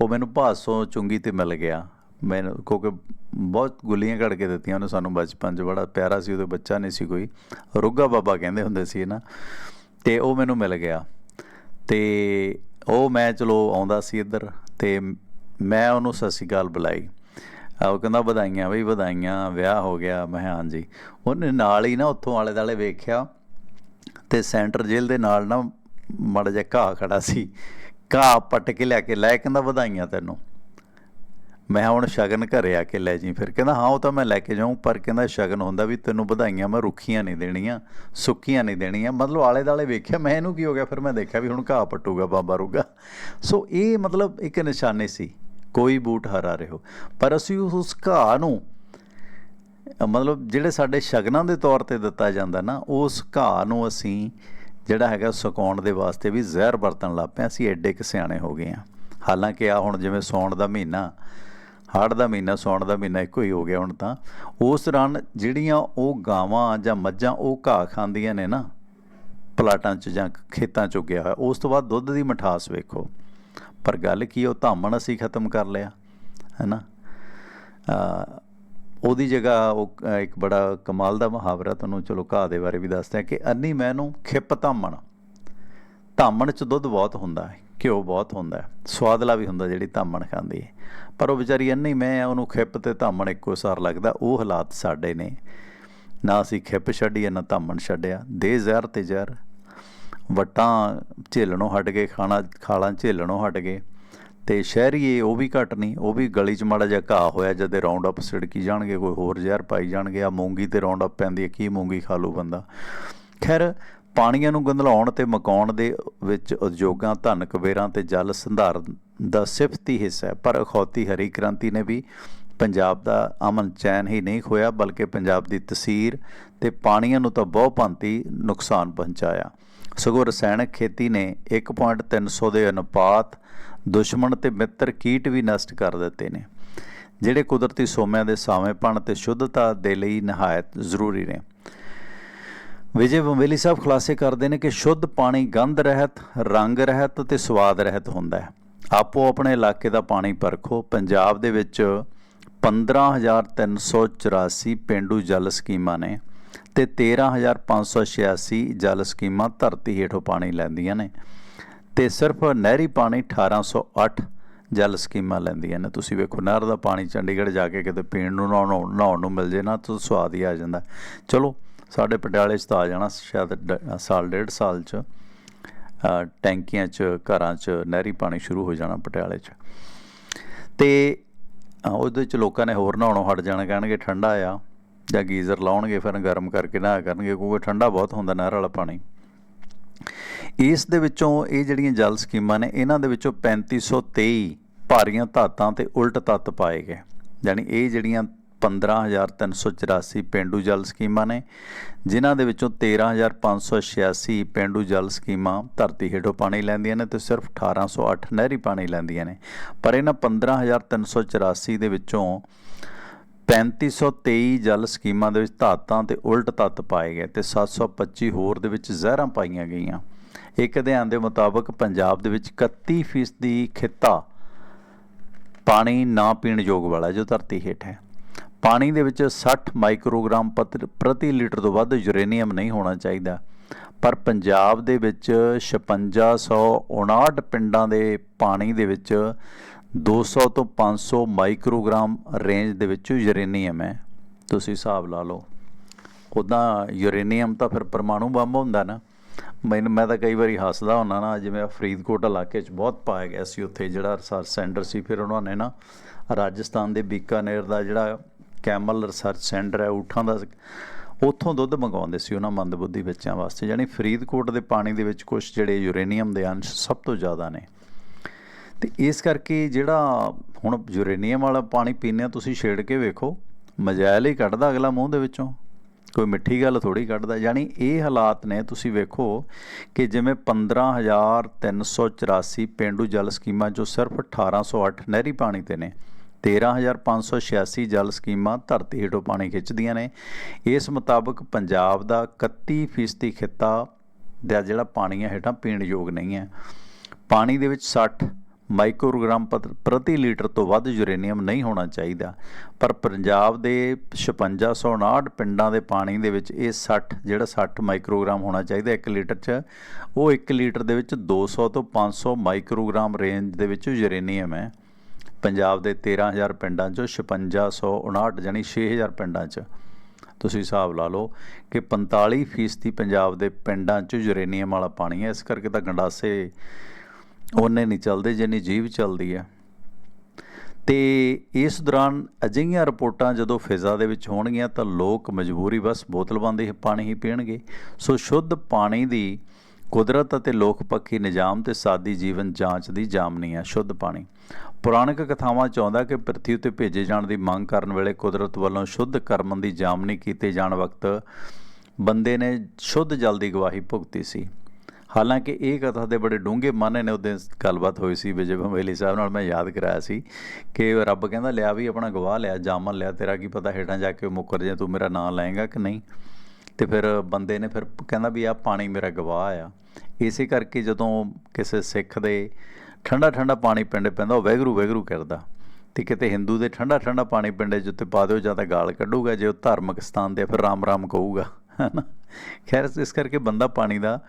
ਉਹ ਮੈਨੂੰ ਭਾਸੋਂ ਚੁੰਗੀ ਤੇ ਮਿਲ ਗਿਆ। ਮੈਨੂੰ, ਕਿਉਂਕਿ ਬਹੁਤ ਗੁੱਲੀਆਂ ਕੱਢ ਕੇ ਦਿੱਤੀਆਂ ਉਹਨੇ ਸਾਨੂੰ ਬਚਪਨ 'ਚ, ਬੜਾ ਪਿਆਰਾ ਸੀ, ਉਹਦੇ ਬੱਚਾ ਨਹੀਂ ਸੀ ਕੋਈ। ਰੁਗਾ ਬਾਬਾ ਕਹਿੰਦੇ ਹੁੰਦੇ ਸੀ ਨਾ, ਤੇ ਉਹ ਮੈਨੂੰ ਮਿਲ ਗਿਆ। ਤੇ ਉਹ ਮੈਂ ਚਲੋ ਆਉਂਦਾ ਸੀ ਇੱਧਰ, ਤੇ ਮੈਂ ਉਹਨੂੰ ਸਤਿ ਸ਼੍ਰੀ ਅਕਾਲ ਬੁਲਾਈ। ਉਹ ਕਹਿੰਦਾ ਵਧਾਈਆਂ ਬਈ, ਵਧਾਈਆਂ, ਵਿਆਹ ਹੋ ਗਿਆ, ਮੈਂ ਕਿਹਾ ਹਾਂਜੀ। ਉਹਨੇ ਨਾਲ ਹੀ ਨਾ ਉੱਥੋਂ ਆਲੇ ਦਾਲੇ ਵੇਖਿਆ ਤੇ ਸੈਂਟਰ ਜੇਲ੍ਹ ਦੇ ਨਾਲ ਨਾ ਮੜ ਜਿਹਾ ਘਾਹ ਖੜਾ ਸੀ। ਘਾਹ ਪੱਟ ਕੇ ਲੈ ਕੇ ਲੈ ਕਹਿੰਦਾ ਵਧਾਈਆਂ ਤੈਨੂੰ। ਮੈਂ ਹੁਣ ਸ਼ਗਨ ਘਰੇ ਆ ਕੇ ਲੈ ਜੀ ਫਿਰ। ਕਹਿੰਦਾ ਹਾਂ, ਉਹ ਤਾਂ ਮੈਂ ਲੈ ਕੇ ਜਾਊਂ, ਪਰ ਕਹਿੰਦਾ ਸ਼ਗਨ ਹੁੰਦਾ ਵੀ ਤੈਨੂੰ ਵਧਾਈਆਂ ਮੈਂ ਰੁੱਖੀਆਂ ਨਹੀਂ ਦੇਣੀਆਂ, ਸੁੱਕੀਆਂ ਨਹੀਂ ਦੇਣੀਆਂ। ਮਤਲਬ ਆਲੇ ਦਾਲੇ ਵੇਖਿਆ, ਮੈਂ ਇਹਨੂੰ ਕੀ ਹੋ ਗਿਆ? ਫਿਰ ਮੈਂ ਦੇਖਿਆ ਵੀ ਹੁਣ ਘਾਹ ਪੱਟੂਗਾ, ਬਾਬਾ ਰੂਗਾ। ਸੋ ਇਹ ਮਤਲਬ ਇੱਕ ਨਿਸ਼ਾਨੇ ਸੀ। ਕੋਈ ਬੂਟ ਹਰਾ ਰਹੇ ਹੋ। ਪਰ ਅਸੀਂ ਉਸ ਘਾਹ ਨੂੰ, ਮਤਲਬ ਜਿਹੜੇ ਸਾਡੇ ਸ਼ਗਨਾਂ ਦੇ ਤੌਰ ਤੇ ਦਿੱਤਾ ਜਾਂਦਾ ਨਾ, ਉਸ ਘਾਹ ਨੂੰ ਅਸੀਂ ਜਿਹੜਾ ਹੈਗਾ ਸੁਕਾਉਣ ਦੇ ਵਾਸਤੇ ਵੀ ਜ਼ਹਿਰ ਵਰਤਣ ਲੱਗ ਪਏ ਅਸੀਂ ਐਡੇ ਕਿ ਸਿਆਣੇ ਹੋ ਗਏ ਆ ਹਾਲਾਂਕਿ ਆ ਹੁਣ ਜਿਵੇਂ ਸੌਣ ਦਾ ਮਹੀਨਾ ਹਾੜ ਦਾ ਮਹੀਨਾ, ਸੌਣ ਦਾ ਮਹੀਨਾ ਇੱਕੋ ਹੀ ਹੋ ਗਿਆ ਹੁਣ ਤਾਂ। ਉਸ ਦੌਰਾਨ ਜਿਹੜੀਆਂ ਉਹ ਗਾਵਾਂ ਜਾਂ ਮੱਝਾਂ, ਉਹ ਘਾਹ ਖਾਂਦੀਆਂ ਨੇ ਨਾ, ਪਲਾਟਾਂ 'ਚ ਜਾਂ ਖੇਤਾਂ 'ਚ ਉੱਗਿਆ ਹੋਇਆ, ਉਸ ਤੋਂ ਬਾਅਦ ਦੁੱਧ ਦੀ ਮਠਾਸ ਵੇਖੋ। ਪਰ ਗੱਲ ਕੀ ਉਹ ਧਾਮਣ ਅਸੀਂ ਖਤਮ ਕਰ ਲਿਆ, ਹੈਨਾ? ਉਹਦੀ ਜਗ੍ਹਾ ਉਹ ਇੱਕ ਬੜਾ ਕਮਾਲ ਦਾ ਮੁਹਾਵਰਾ ਤੁਹਾਨੂੰ ਚਲੋ ਘਾਹ ਦੇ ਬਾਰੇ ਵੀ ਦੱਸਦੇ ਆ ਕਿ ਅੰਨੀ ਮੈਨੂੰ ਖਿੱਪ ਧਾਮਣ। ਧਾਮਣ 'ਚ ਦੁੱਧ ਬਹੁਤ ਹੁੰਦਾ ਹੈ, ਘਿਓ ਬਹੁਤ ਹੁੰਦਾ ਹੈ ਸਵਾਦਲਾ ਵੀ ਹੁੰਦਾ ਜਿਹੜੀ ਧਾਮਣ ਖਾਂਦੀ ਹੈ। ਪਰ ਉਹ ਵਿਚਾਰੀ ਅੰਨੀ ਮੈਂ ਉਹਨੂੰ ਖਿੱਪ ਤੇ ਧਾਮਣ ਇੱਕੋ ਸਾਰ ਲੱਗਦਾ, ਉਹ ਹਾਲਾਤ ਸਾਡੇ ਨੇ। ਨਾ ਅਸੀਂ ਖਿੱਪ ਛੱਡੀ, ਨਾ ਧਾਮਣ ਛੱਡਿਆ। ਦੇ ਜ਼ਹਿਰ ਤੇ ਜ਼ਹਿਰ ਵਟਾਂ ਝੇਲਣੋਂ ਹਟ ਗਏ, ਖਾਣਾ, ਖਾਲਾਂ ਝੇਲਣੋਂ ਹਟ ਗਏ। ਤੇ ਸ਼ਹਿਰੀਏ ਉਹ ਵੀ ਘਟ ਨਹੀਂ, ਉਹ ਵੀ ਗਲੀ 'ਚ ਮਾੜਾ ਜਿਹਾ ਘਾਹ ਹੋਇਆ, ਜਦੇ ਰਾਉਂਡ ਅਪ ਸਿੜਕੀ ਜਾਣਗੇ, ਕੋਈ ਹੋਰ ਜ਼ਹਿਰ ਪਾਈ ਜਾਣਗੇ ਆ ਮੂੰਗੀ ਤੇ ਰਾਉਂਡ ਅਪ ਪੈਂਦੀ ਹੈ, ਕੀ ਮੂੰਗੀ ਖਾ ਲੂ ਬੰਦਾ? ਖੈਰ, ਪਾਣੀਆਂ ਨੂੰ ਗੰਧਲਾਉਣ ਤੇ ਮਕਾਉਣ ਦੇ ਵਿੱਚ ਉਦਯੋਗਾਂ, ਧਨ ਕਬੇਰਾਂ ਤੇ ਜਲ ਸੰਧਾਰਨ ਦਾ ਸਿਫਤੀ ਹਿੱਸਾ ਹੈ। ਪਰ ਅਖੌਤੀ ਹਰੀ ਕ੍ਰਾਂਤੀ ਨੇ ਵੀ ਪੰਜਾਬ ਦਾ ਅਮਨ ਚੈਨ ਹੀ ਨਹੀਂ ਖੋਇਆ ਬਲਕਿ ਪੰਜਾਬ ਦੀ ਤਸਵੀਰ ਤੇ ਪਾਣੀਆਂ ਨੂੰ ਤਾਂ ਬਹੁ ਭਾਂਤੀ ਨੁਕਸਾਨ ਪਹੁੰਚਾਇਆ। ਸਗੋਂ ਰਸਾਇਣਕ ਖੇਤੀ ਨੇ 1.300 ਦੇ ਅਨੁਪਾਤ, ਦੁਸ਼ਮਣ ਤੇ ਮਿੱਤਰ ਕੀਟ ਵੀ ਨਸ਼ਟ ਕਰ ਦਿੱਤੇ ਨੇ, ਜਿਹੜੇ ਕੁਦਰਤੀ ਸੋਮਿਆਂ ਦੇ ਸਾਵੇਂਪਣ ਤੇ ਸ਼ੁੱਧਤਾ ਦੇ ਲਈ ਨਹਾਇਤ ਜ਼ਰੂਰੀ ਨੇ। ਵਿਜੇ ਬੰਬੇਲੀ ਸਾਹਿਬ ਖੁਲਾਸੇ ਕਰਦੇ ਨੇ ਕਿ ਸ਼ੁੱਧ ਪਾਣੀ ਗੰਧ ਰਹਿਤ, ਰੰਗ ਰਹਿਤ ਤੇ ਸਵਾਦ ਰਹਿਤ ਹੁੰਦਾ ਹੈ। ਆਪੋ ਆਪਣੇ ਇਲਾਕੇ ਦਾ ਪਾਣੀ ਪਰਖੋ। ਪੰਜਾਬ ਦੇ ਵਿੱਚ 15384 ਪਿੰਡੂ ਜਲ ਸਕੀਮਾਂ ਨੇ ਤੇ 13586 ਜਲ ਸਕੀਮਾਂ ਧਰਤੀ ਹੇਠੋਂ ਪਾਣੀ ਲੈਂਦੀਆਂ ਨੇ। ਤੇ ਸਿਰਫ ਨਹਿਰੀ ਪਾਣੀ 1808 ਜਲ ਸਕੀਮਾਂ ਲੈਂਦੀਆਂ ਨੇ। ਤੁਸੀਂ ਵੇਖੋ, ਨਹਿਰ ਦਾ ਪਾਣੀ ਚੰਡੀਗੜ੍ਹ ਜਾ ਕੇ ਕਿਤੇ ਪੀਣ ਨੂੰ, ਨਹਾਉਣ ਨਹਾਉਣ ਨੂੰ ਮਿਲ ਜੇ ਨਾ, ਤਾਂ ਸਵਾਦ ਹੀ ਆ ਜਾਂਦਾ। ਚਲੋ, ਸਾਡੇ ਪਟਿਆਲੇ 'ਚ ਤਾਂ ਆ ਜਾਣਾ, ਸ਼ਾਇਦ ਸਾਲ, ਡੇਢ ਸਾਲ 'ਚ ਟੈਂਕੀਆਂ 'ਚ, ਘਰਾਂ 'ਚ ਨਹਿਰੀ ਪਾਣੀ ਸ਼ੁਰੂ ਹੋ ਜਾਣਾ ਪਟਿਆਲੇ 'ਚ। ਤੇ ਉਹਦੇ 'ਚ ਲੋਕਾਂ ਨੇ ਹੋਰ ਨਹਾਉਣੋਂ ਹਟ ਜਾਣਾ, ਕਹਿਣਗੇ ਠੰਡਾ ਆ। ਜਾਂ ਗੀਜ਼ਰ ਲਾਉਣਗੇ, ਫਿਰ ਗਰਮ ਕਰਕੇ ਨਹਾ ਕਰਨਗੇ, ਕਿਉਂਕਿ ਠੰਡਾ ਬਹੁਤ ਹੁੰਦਾ ਨਹਿਰ ਵਾਲਾ ਪਾਣੀ। ਇਸ ਦੇ ਵਿੱਚੋਂ ਇਹ ਜਿਹੜੀਆਂ ਜਲ ਸਕੀਮਾਂ ਨੇ, ਇਹਨਾਂ ਦੇ ਵਿੱਚੋਂ 3523 ਭਾਰੀਆਂ ਧਾਤਾਂ ਤੇ ਉਲਟ ਤੱਤ ਪਾਏ ਗਏ। ਯਾਨੀ ਇਹ ਜਿਹੜੀਆਂ 15384 ਪੇਂਡੂ ਜਲ ਸਕੀਮਾਂ ਨੇ, ਜਿਨ੍ਹਾਂ ਦੇ ਵਿੱਚੋਂ 13586 ਪੇਂਡੂ ਜਲ ਸਕੀਮਾਂ ਧਰਤੀ ਹੇਠੋਂ ਪਾਣੀ ਲੈਂਦੀਆਂ ਨੇ ਤੇ ਸਿਰਫ 1808 ਨਹਿਰੀ ਪਾਣੀ ਲੈਂਦੀਆਂ ਨੇ। ਪਰ ਇਹਨਾਂ 15384 ਦੇ ਵਿੱਚੋਂ 3523 ਜਲ ਸਕੀਮਾਂ ਦੇ ਵਿੱਚ ਧਾਤਾਂ ਤੇ ਉਲਟ ਤੱਤ ਪਾਏ ਗਏ ਤੇ 725 ਹੋਰ ਦੇ ਵਿੱਚ ਜ਼ਹਿਰਾਂ ਪਾਈਆਂ ਗਈਆਂ। ਇੱਕ ਅਧਿਐਨ ਦੇ ਮੁਤਾਬਕ ਪੰਜਾਬ ਦੇ ਵਿੱਚ 31% ਦੀ ਖਿੱਤਾ ਪਾਣੀ ਨਾ ਪੀਣ ਯੋਗ ਵਾਲਾ ਜੋ ਧਰਤੀ ਹੇਠ ਹੈ। ਪਾਣੀ ਦੇ ਵਿੱਚ 60 ਮਾਈਕਰੋਗ੍ਰਾਮ ਪਤ- ਪ੍ਰਤੀ ਲੀਟਰ ਤੋਂ ਵੱਧ ਯੂਰੇਨੀਅਮ ਨਹੀਂ ਹੋਣਾ ਚਾਹੀਦਾ। ਪਰ ਪੰਜਾਬ ਦੇ ਵਿੱਚ 5659 ਪਿੰਡਾਂ ਦੇ ਪਾਣੀ ਦੇ ਵਿੱਚ 200 ਤੋਂ 500 ਮਾਈਕਰੋਗ੍ਰਾਮ ਰੇਂਜ ਦੇ ਵਿੱਚ ਯੂਰੇਨੀਅਮ ਹੈ। ਤੁਸੀਂ ਹਿਸਾਬ ਲਾ ਲਓ। ਉਦਾਂ ਯੂਰੇਨੀਅਮ ਤਾਂ ਫਿਰ ਪਰਮਾਣੂ ਬੰਬ ਹੁੰਦਾ ਨਾ। ਮੈਨੂੰ, ਮੈਂ ਤਾਂ ਕਈ ਵਾਰੀ ਹੱਸਦਾ ਹੁੰਦਾ ਨਾ, ਜਿਵੇਂ ਫਰੀਦਕੋਟ ਇਲਾਕੇ 'ਚ ਬਹੁਤ ਪਾਇਆ ਗਿਆ ਸੀ ਉੱਥੇ, ਜਿਹੜਾ ਰਿਸਰਚ ਸੈਂਟਰ ਸੀ, ਫਿਰ ਉਹਨਾਂ ਨੇ ਨਾ ਰਾਜਸਥਾਨ ਦੇ ਬੀਕਾਨੇਰ ਦਾ ਜਿਹੜਾ ਕੈਮਲ ਰਿਸਰਚ ਸੈਂਟਰ ਹੈ, ਊਠਾਂ ਦਾ ਉੱਥੋਂ ਦੁੱਧ ਮੰਗਵਾਉਂਦੇ ਸੀ ਉਹਨਾਂ ਮੰਦਬੁੱਧੀ ਬੱਚਿਆਂ ਵਾਸਤੇ। ਯਾਨੀ ਫਰੀਦਕੋਟ ਦੇ ਪਾਣੀ ਦੇ ਵਿੱਚ ਕੁਝ ਜਿਹੜੇ ਯੂਰੇਨੀਅਮ ਦੇ ਅੰਸ਼ ਸਭ ਤੋਂ ਜ਼ਿਆਦਾ ਨੇ। ਤੇ ਇਸ ਕਰਕੇ ਜਿਹੜਾ ਹੁਣ ਯੂਰੇਨੀਅਮ ਵਾਲਾ ਪਾਣੀ ਪੀਂਦੇ ਹਾਂ ਤੁਸੀਂ ਛੇੜ ਕੇ ਵੇਖੋ, ਮਜਾਇਲ ਹੀ ਕੱਢਦਾ ਅਗਲਾ ਮੂੰਹ ਦੇ ਵਿੱਚੋਂ। ਕੋਈ ਮਿੱਠੀ ਗੱਲ ਥੋੜੀ ਕੱਢਦਾ। ਯਾਨੀ ਇਹ ਹਾਲਾਤ ਨੇ, ਤੁਸੀਂ ਵੇਖੋ ਕਿ ਜਿਵੇਂ 15384 ਪੇਂਡੂ ਜਲ ਸਕੀਮਾਂ, ਜੋ ਸਿਰਫ 1808 ਨਹਿਰੀ ਪਾਣੀ ਤੇ ਨੇ 13586 ਜਲ ਸਕੀਮਾਂ ਧਰਤੀ ਹੇਠੋਂ ਪਾਣੀ ਖਿੱਚਦੀਆਂ ਨੇ। ਇਸ ਮੁਤਾਬਕ ਪੰਜਾਬ ਦਾ 31% ਖਿੱਤਾ ਦਾ ਜਿਹੜਾ ਪਾਣੀ ਹੈ ਹੇਠਾਂ ਪੀਣ ਯੋਗ ਨਹੀਂ ਹੈ। ਪਾਣੀ ਦੇ ਵਿੱਚ 60 ਮਾਈਕਰੋਗ੍ਰਾਮ ਪਤ- ਪ੍ਰਤੀ ਲੀਟਰ ਤੋਂ ਵੱਧ ਯੂਰੇਨੀਅਮ ਨਹੀਂ ਹੋਣਾ ਚਾਹੀਦਾ। ਪਰ ਪੰਜਾਬ ਦੇ 5659 ਪਿੰਡਾਂ ਦੇ ਪਾਣੀ ਦੇ ਵਿੱਚ ਇਹ 60 ਜਿਹੜਾ 60 ਮਾਈਕਰੋਗ੍ਰਾਮ ਹੋਣਾ ਚਾਹੀਦਾ 1 ਲੀਟਰ 'ਚ, ਉਹ 1 ਲੀਟਰ ਦੇ ਵਿੱਚ 200 ਤੋਂ 500 ਮਾਈਕਰੋਗ੍ਰਾਮ ਰੇਂਜ ਦੇ ਵਿੱਚ ਯੂਰੇਨੀਅਮ ਹੈ। ਪੰਜਾਬ ਦੇ 13000 ਪਿੰਡਾਂ 'ਚੋਂ 5659 ਯਾਨੀ 6000 ਪਿੰਡਾਂ 'ਚ। ਤੁਸੀਂ ਹਿਸਾਬ ਲਾ ਲਓ ਕਿ 45% ਪੰਜਾਬ ਦੇ ਪਿੰਡਾਂ 'ਚ ਯੂਰੇਨੀਅਮ ਵਾਲਾ ਪਾਣੀ ਹੈ, ਇਸ ਕਰਕੇ ਤਾਂ ਗੰਡਾਸੇ ਉਹਨੇ ਨਹੀਂ ਚੱਲਦੇ, ਜਿੰਨੀ ਜੀਵ ਚੱਲਦੀ ਹੈ। ਤੇ ਇਸ ਦੌਰਾਨ ਅਜਿਹੀਆਂ ਰਿਪੋਰਟਾਂ ਜਦੋਂ ਫਿਜ਼ਾ ਦੇ ਵਿੱਚ ਹੋਣਗੀਆਂ ਤਾਂ ਲੋਕ ਮਜਬੂਰੀ ਬਸ ਬੋਤਲਬੰਦ ਹੀ ਪਾਣੀ ਹੀ ਪੀਣਗੇ। ਸੋ ਸ਼ੁੱਧ ਪਾਣੀ ਦੀ ਕੁਦਰਤ ਅਤੇ ਲੋਕ ਪੱਖੀ ਨਿਜ਼ਾਮ ਤੇ ਸਾਦੀ ਜੀਵਨ ਜਾਂਚ ਦੀ ਜਾਮਨੀ ਹੈ, ਸ਼ੁੱਧ ਪਾਣੀ। ਪੁਰਾਣਿਕ ਕਥਾਵਾਂ 'ਚ ਆਉਂਦਾ ਕਿ ਪ੍ਰithvi ਉੱਤੇ ਭੇਜੇ ਜਾਣ ਦੀ ਮੰਗ ਕਰਨ ਵੇਲੇ ਕੁਦਰਤ ਵੱਲੋਂ ਸ਼ੁੱਧ ਕਰਮ ਦੀ ਜਾਮਨੀ ਕੀਤੇ ਜਾਣ ਵਕਤ ਬੰਦੇ ਨੇ ਸ਼ੁੱਧ ਜਲ ਦੀ ਗਵਾਹੀ ਭੁਗਤੀ ਸੀ। ਹਾਲਾਂਕਿ ਇਹ ਕਥਾ ਦੇ ਬੜੇ ਡੂੰਘੇ ਮਾਨੇ ਨੇ, ਉਹਦੇ ਗੱਲਬਾਤ ਹੋਈ ਸੀ ਵਿਜੇ ਬੰਬੇਲੀ ਸਾਹਿਬ ਨਾਲ, ਮੈਂ ਯਾਦ ਕਰਾਇਆ ਸੀ ਕਿ ਰੱਬ ਕਹਿੰਦਾ, ਲਿਆ ਵੀ ਆਪਣਾ ਗਵਾਹ ਲਿਆ, ਜਾਮਨ ਲਿਆ, ਤੇਰਾ ਕੀ ਪਤਾ ਹੇਠਾਂ ਜਾ ਕੇ ਮੁੱਕਰ ਜੇ ਤੂੰ ਮੇਰਾ ਨਾਂ ਲਏਗਾ ਕਿ ਨਹੀਂ? ਤੇ ਫਿਰ ਬੰਦੇ ਨੇ ਫਿਰ ਕਹਿੰਦਾ ਵੀ ਆ ਪਾਣੀ ਮੇਰਾ ਗਵਾਹ ਆ। ਇਸੇ ਕਰਕੇ ਜਦੋਂ ਕਿਸੇ ਸਿੱਖ ਦੇ ਠੰਡਾ ਠੰਡਾ ਪਾਣੀ ਪਿੰਡੇ ਪੈਂਦਾ, ਉਹ ਵੈਗਰੂ ਵੈਗਰੂ ਕਰਦਾ। ਤੇ ਕਿਤੇ ਹਿੰਦੂ ਦੇ ਠੰਡਾ ਠੰਡਾ ਪਾਣੀ ਪਿੰਡੇ ਜੁੱਤੇ ਪਾ ਦਿਓ, ਜਾਂ ਤਾਂ ਗਾਲ ਕੱਢੂਗਾ, ਜੇ ਉਹ ਧਾਰਮਿਕ ਸਥਾਨ ਤੇ ਫਿਰ ਰਾਮ ਰਾਮ ਕਹੂਗਾ, ਹੈਨਾ? ਖੈਰ, ਇਸ ਕਰਕੇ ਬੰਦਾ ਪਾਣੀ ਦਾ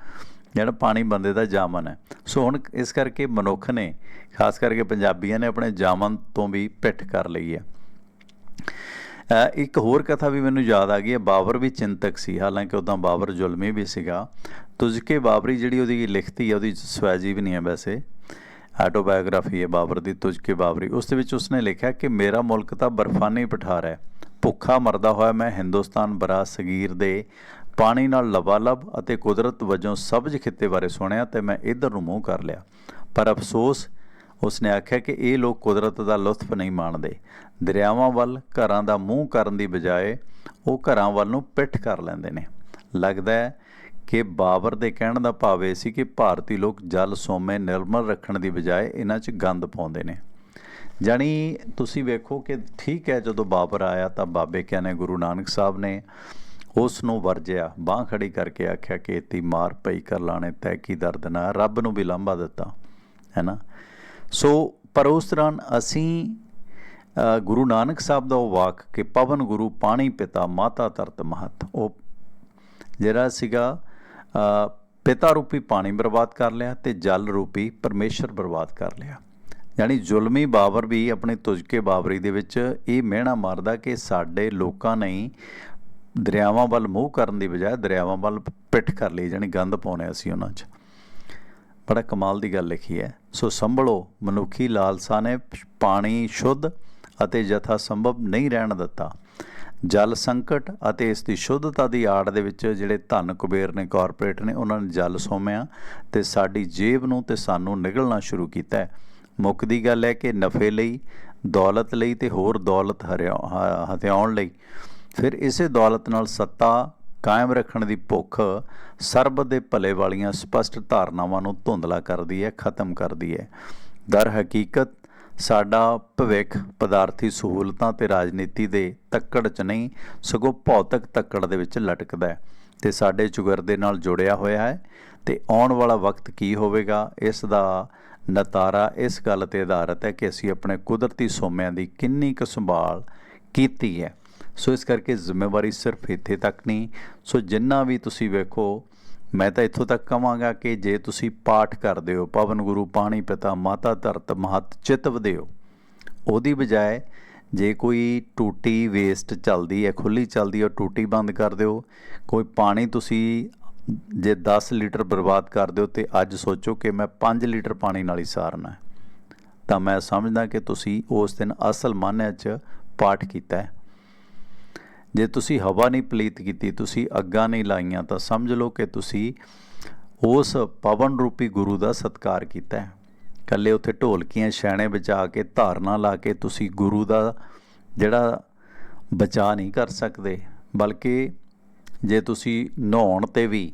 ਜਿਹੜਾ ਪਾਣੀ ਬੰਦੇ ਦਾ ਜਾਮਨ ਹੈ। ਸੋ ਹੁਣ ਇਸ ਕਰਕੇ ਮਨੁੱਖ ਨੇ, ਖਾਸ ਕਰਕੇ ਪੰਜਾਬੀਆਂ ਨੇ ਆਪਣੇ ਜਾਮਨ ਤੋਂ ਵੀ ਪਿੱਠ ਕਰ ਲਈ ਹੈ। ਇੱਕ ਹੋਰ ਕਥਾ ਵੀ ਮੈਨੂੰ ਯਾਦ ਆ ਗਈ ਹੈ, ਬਾਬਰ ਵੀ ਚਿੰਤਕ ਸੀ। ਹਾਲਾਂਕਿ ਉਦਾਂ ਬਾਬਰ ਜ਼ੁਲਮੀ ਵੀ ਸੀਗਾ। ਤੁਝਕੇ ਬਾਬਰੀ ਜਿਹੜੀ ਉਹਦੀ ਲਿਖਤੀ ਹੈ, ਉਹਦੀ ਸਵੈਜੀ ਵੀ ਨਹੀਂ ਹੈ ਵੈਸੇ। ਆਟੋਬਾਇਓਗ੍ਰਾਫੀ ਹੈ ਬਾਬਰ ਦੀ, ਤੁਜਕੇ ਬਾਬਰੀ। ਉਸ ਦੇ ਵਿੱਚ ਉਸਨੇ ਲਿਖਿਆ ਕਿ ਮੇਰਾ ਮੁਲਕ ਤਾਂ ਬਰਫਾਨੀ ਪਠਾਰ ਹੈ। ਭੁੱਖਾ ਮਰਦਾ ਹੋਇਆ ਮੈਂ ਹਿੰਦੁਸਤਾਨ ਬਰਾ ਸਗੀਰ ਦੇ ਪਾਣੀ ਨਾਲ ਲਬਾਲਬ ਅਤੇ ਕੁਦਰਤ ਵਜੋਂ ਸਬਜ਼ ਖਿੱਤੇ ਬਾਰੇ ਸੁਣਿਆ ਤੇ ਮੈਂ ਇਧਰ ਨੂੰ ਮੂੰਹ ਕਰ ਲਿਆ। ਪਰ ਅਫਸੋਸ, ਉਸਨੇ ਆਖਿਆ ਕਿ ਇਹ ਲੋਕ ਕੁਦਰਤ ਦਾ ਲੁਤਫ ਨਹੀਂ ਮਾਣਦੇ। ਦਰਿਆਵਾਂ ਵੱਲ, ਘਰਾਂ ਦਾ ਮੂੰਹ ਕਰਨ ਦੀ ਬਜਾਏ ਉਹ ਘਰਾਂ ਵੱਲ ਨੂੰ ਪਿੱਠ ਕਰ ਲੈਂਦੇ ਨੇ। ਲੱਗਦਾ ਹੈ ਕਿ ਬਾਬਰ ਦੇ ਕਹਿਣ ਦਾ ਭਾਵ ਇਹ ਸੀ ਕਿ ਭਾਰਤੀ ਲੋਕ ਜਲ ਸੋਮੇ ਨਿਰਮਲ ਰੱਖਣ ਦੀ ਬਜਾਏ ਇਹਨਾਂ 'ਚ ਗੰਦ ਪਾਉਂਦੇ ਨੇ। ਜਾਣੀ ਤੁਸੀਂ ਵੇਖੋ ਕਿ ਠੀਕ ਹੈ ਜਦੋਂ ਬਾਬਰ ਆਇਆ ਤਾਂ ਬਾਬੇ ਕਿਆ ਨੇ ਗੁਰੂ ਨਾਨਕ ਸਾਹਿਬ ਨੇ ਉਸ ਨੂੰ ਵਰਜਿਆ, ਬਾਹ ਖੜੀ ਕਰਕੇ ਆਖਿਆ ਕਿ ਤੀ ਮਾਰ ਪਈ ਕਰ ਲਾਣੇ ਤੈ ਕੀ ਦਰਦ ਨਾ, ਰੱਬ ਨੂੰ ਵੀ ਲਾਂਭਾ ਦਿੱਤਾ ਹੈਨਾ ਸੋ, ਪਰ ਉਸ ਦੌਰਾਨ ਅਸੀਂ ਗੁਰੂ ਨਾਨਕ ਸਾਹਿਬ ਦਾ ਉਹ ਵਾਕ ਕਿ ਪਵਨ ਗੁਰੂ ਪਾਣੀ ਪਿਤਾ, ਮਾਤਾ ਤਰਤ ਮਹਤ, ਉਹ ਜਿਹੜਾ ਸੀਗਾ ਪਿਤਾ ਰੂਪੀ ਪਾਣੀ ਬਰਬਾਦ ਕਰ ਲਿਆ ਤੇ ਜਲ ਰੂਪੀ ਪਰਮੇਸ਼ਰ ਬਰਬਾਦ ਕਰ ਲਿਆ। ਯਾਨੀ ਜ਼ੁਲਮੀ ਬਾਬਰ ਵੀ ਆਪਣੇ ਤੁਜਕੇ ਬਾਬਰੀ ਦੇ ਵਿੱਚ ਇਹ ਮਿਹਣਾ ਮਾਰਦਾ ਕਿ ਸਾਡੇ ਲੋਕਾਂ ਨੇ ਦਰਿਆਵਾਂ ਵੱਲ ਮੂੰਹ ਕਰਨ ਦੀ ਬਜਾਏ ਦਰਿਆਵਾਂ ਵੱਲ ਪਿੱਠ ਕਰ ਲਈ, ਜਾਣੀ ਗੰਦ ਪਾਉਣੇ ਅਸੀਂ ਉਹਨਾਂ 'ਚ। ਬੜਾ ਕਮਾਲ ਦੀ ਗੱਲ ਲਿਖੀ ਹੈ। ਸੋ ਸੰਭਲੋ, ਮਨੁੱਖੀ ਲਾਲਸਾ ਨੇ ਪਾਣੀ ਸ਼ੁੱਧ ਅਤੇ ਜਥਾ ਸੰਭਵ ਨਹੀਂ ਰਹਿਣ ਦਿੱਤਾ। ਜਲ ਸੰਕਟ ਅਤੇ ਇਸ ਦੀ ਸ਼ੁੱਧਤਾ ਦੀ ਆੜ ਦੇ ਵਿੱਚ ਜਿਹੜੇ ਧਨ ਕੁਬੇਰ ਨੇ, ਕਾਰਪੋਰੇਟ ਨੇ, ਉਹਨਾਂ ਨੇ ਜਲ ਸੋਮਿਆ ਤੇ ਸਾਡੀ ਜੇਬ ਨੂੰ ਤੇ ਸਾਨੂੰ ਨਿਗਲਣਾ ਸ਼ੁਰੂ ਕੀਤਾ ਹੈ। ਮੁੱਖ ਦੀ ਗੱਲ ਹੈ ਕਿ ਨਫੇ ਲਈ, ਦੌਲਤ ਲਈ ਤੇ ਹੋਰ ਦੌਲਤ ਹਰਿਆ- ਹਥਿਆਉਣ ਲਈ। ਫਿਰ ਇਸੇ ਦੌਲਤ ਨਾਲ ਸੱਤਾ ਕਾਇਮ ਰੱਖਣ ਦੀ ਭੁੱਖ ਸਰਬ ਦੇ ਭਲੇ ਵਾਲੀਆਂ ਸਪਸ਼ਟ ਧਾਰਨਾਵਾਂ ਨੂੰ ਧੁੰਦਲਾ ਕਰਦੀ ਹੈ, ਖਤਮ ਕਰਦੀ ਹੈ। ਦਰ ਹਕੀਕਤ, ਸਾਡਾ ਭਵਿੱਖ ਪਦਾਰਥੀ ਸਹੂਲਤਾਂ ਤੇ ਰਾਜਨੀਤੀ ਦੇ ਤੱਕੜ 'ਚ ਨਹੀਂ, ਸਗੋਂ ਭੌਤਿਕ ਤੱਕੜ ਦੇ ਵਿੱਚ ਲਟਕਦਾ ਹੈ। ਤੇ ਸਾਡੇ ਚੁਗਰਦੇ ਨਾਲ ਜੁੜਿਆ ਹੋਇਆ ਹੈ। ਤੇ ਆਉਣ ਵਾਲਾ ਵਕਤ ਕੀ ਹੋਵੇਗਾ, ਇਸ ਦਾ ਨਤਾਰਾ ਇਸ ਗੱਲ ਤੇ ਆਧਾਰਿਤ ਹੈ ਕਿ ਅਸੀਂ ਆਪਣੇ ਕੁਦਰਤੀ ਸੋਮਿਆਂ ਦੀ ਕਿੰਨੀ ਕੁ ਸੰਭਾਲ ਕੀਤੀ ਹੈ। ਸੋ ਇਸ ਕਰਕੇ ਜ਼ਿੰਮੇਵਾਰੀ ਸਿਰਫ ਇੱਥੇ ਤੱਕ ਨਹੀਂ, ਸੋ ਜਿੰਨਾ ਵੀ ਤੁਸੀਂ ਵੇਖੋ, ਮੈਂ ਤਾਂ ਇੱਥੋਂ ਤੱਕ ਕਹਾਂਗਾ ਕਿ ਜੇ ਤੁਸੀਂ ਪਾਠ ਕਰਦੇ ਹੋ, ਪਵਨ ਗੁਰੂ, ਪਾਣੀ ਪਿਤਾ, ਮਾਤਾ ਧਰਤ, ਮਹਤ ਚਿਤ ਵਧਿਓ, ਉਹਦੀ ਬਜਾਏ ਜੇ ਕੋਈ ਟੂਟੀ ਵੇਸਟ ਚੱਲਦੀ ਹੈ, ਖੁੱਲੀ ਚੱਲਦੀ ਹੈ, ਉਹ ਟੂਟੀ ਬੰਦ ਕਰ ਦਿਓ, ਕੋਈ ਪਾਣੀ ਤੁਸੀਂ ਜੇ 10 ਲੀਟਰ ਬਰਬਾਦ ਕਰ ਦਿਓ ਤੇ ਅੱਜ ਸੋਚੋ ਕਿ ਮੈਂ 5 ਲੀਟਰ ਪਾਣੀ ਨਾਲ ਹੀ ਸਾਰਨਾ ਤਾਂ ਮੈਂ ਸਮਝਦਾ ਕਿ ਤੁਸੀਂ ਉਸ ਦਿਨ ਅਸਲ ਮਾਨਿਆਂ 'ਚ ਪਾਠ ਕੀਤਾ ਹੈ। ਜੇ ਤੁਸੀਂ ਹਵਾ ਨਹੀਂ ਪਲੀਤ ਕੀਤੀ, ਤੁਸੀਂ ਅੱਗਾਂ ਨਹੀਂ ਲਾਈਆਂ, ਤਾਂ ਸਮਝ ਲਓ ਕਿ ਤੁਸੀਂ ਉਸ ਪਵਨ ਰੂਪੀ ਗੁਰੂ ਦਾ ਸਤਕਾਰ ਕੀਤਾ ਹੈ। ਕੱਲੇ ਉੱਥੇ ਢੋਲਕੀਆਂ, ਛੈਣੇ ਬਚਾ ਕੇ, ਧਾਰਨਾ ਲਾ ਕੇ ਤੁਸੀਂ ਗੁਰੂ ਦਾ ਜਿਹੜਾ ਬਚਾ ਨਹੀਂ ਕਰ ਸਕਦੇ, ਬਲਕਿ ਜੇ ਤੁਸੀਂ ਨਹਾਉਣ ਤੇ ਵੀ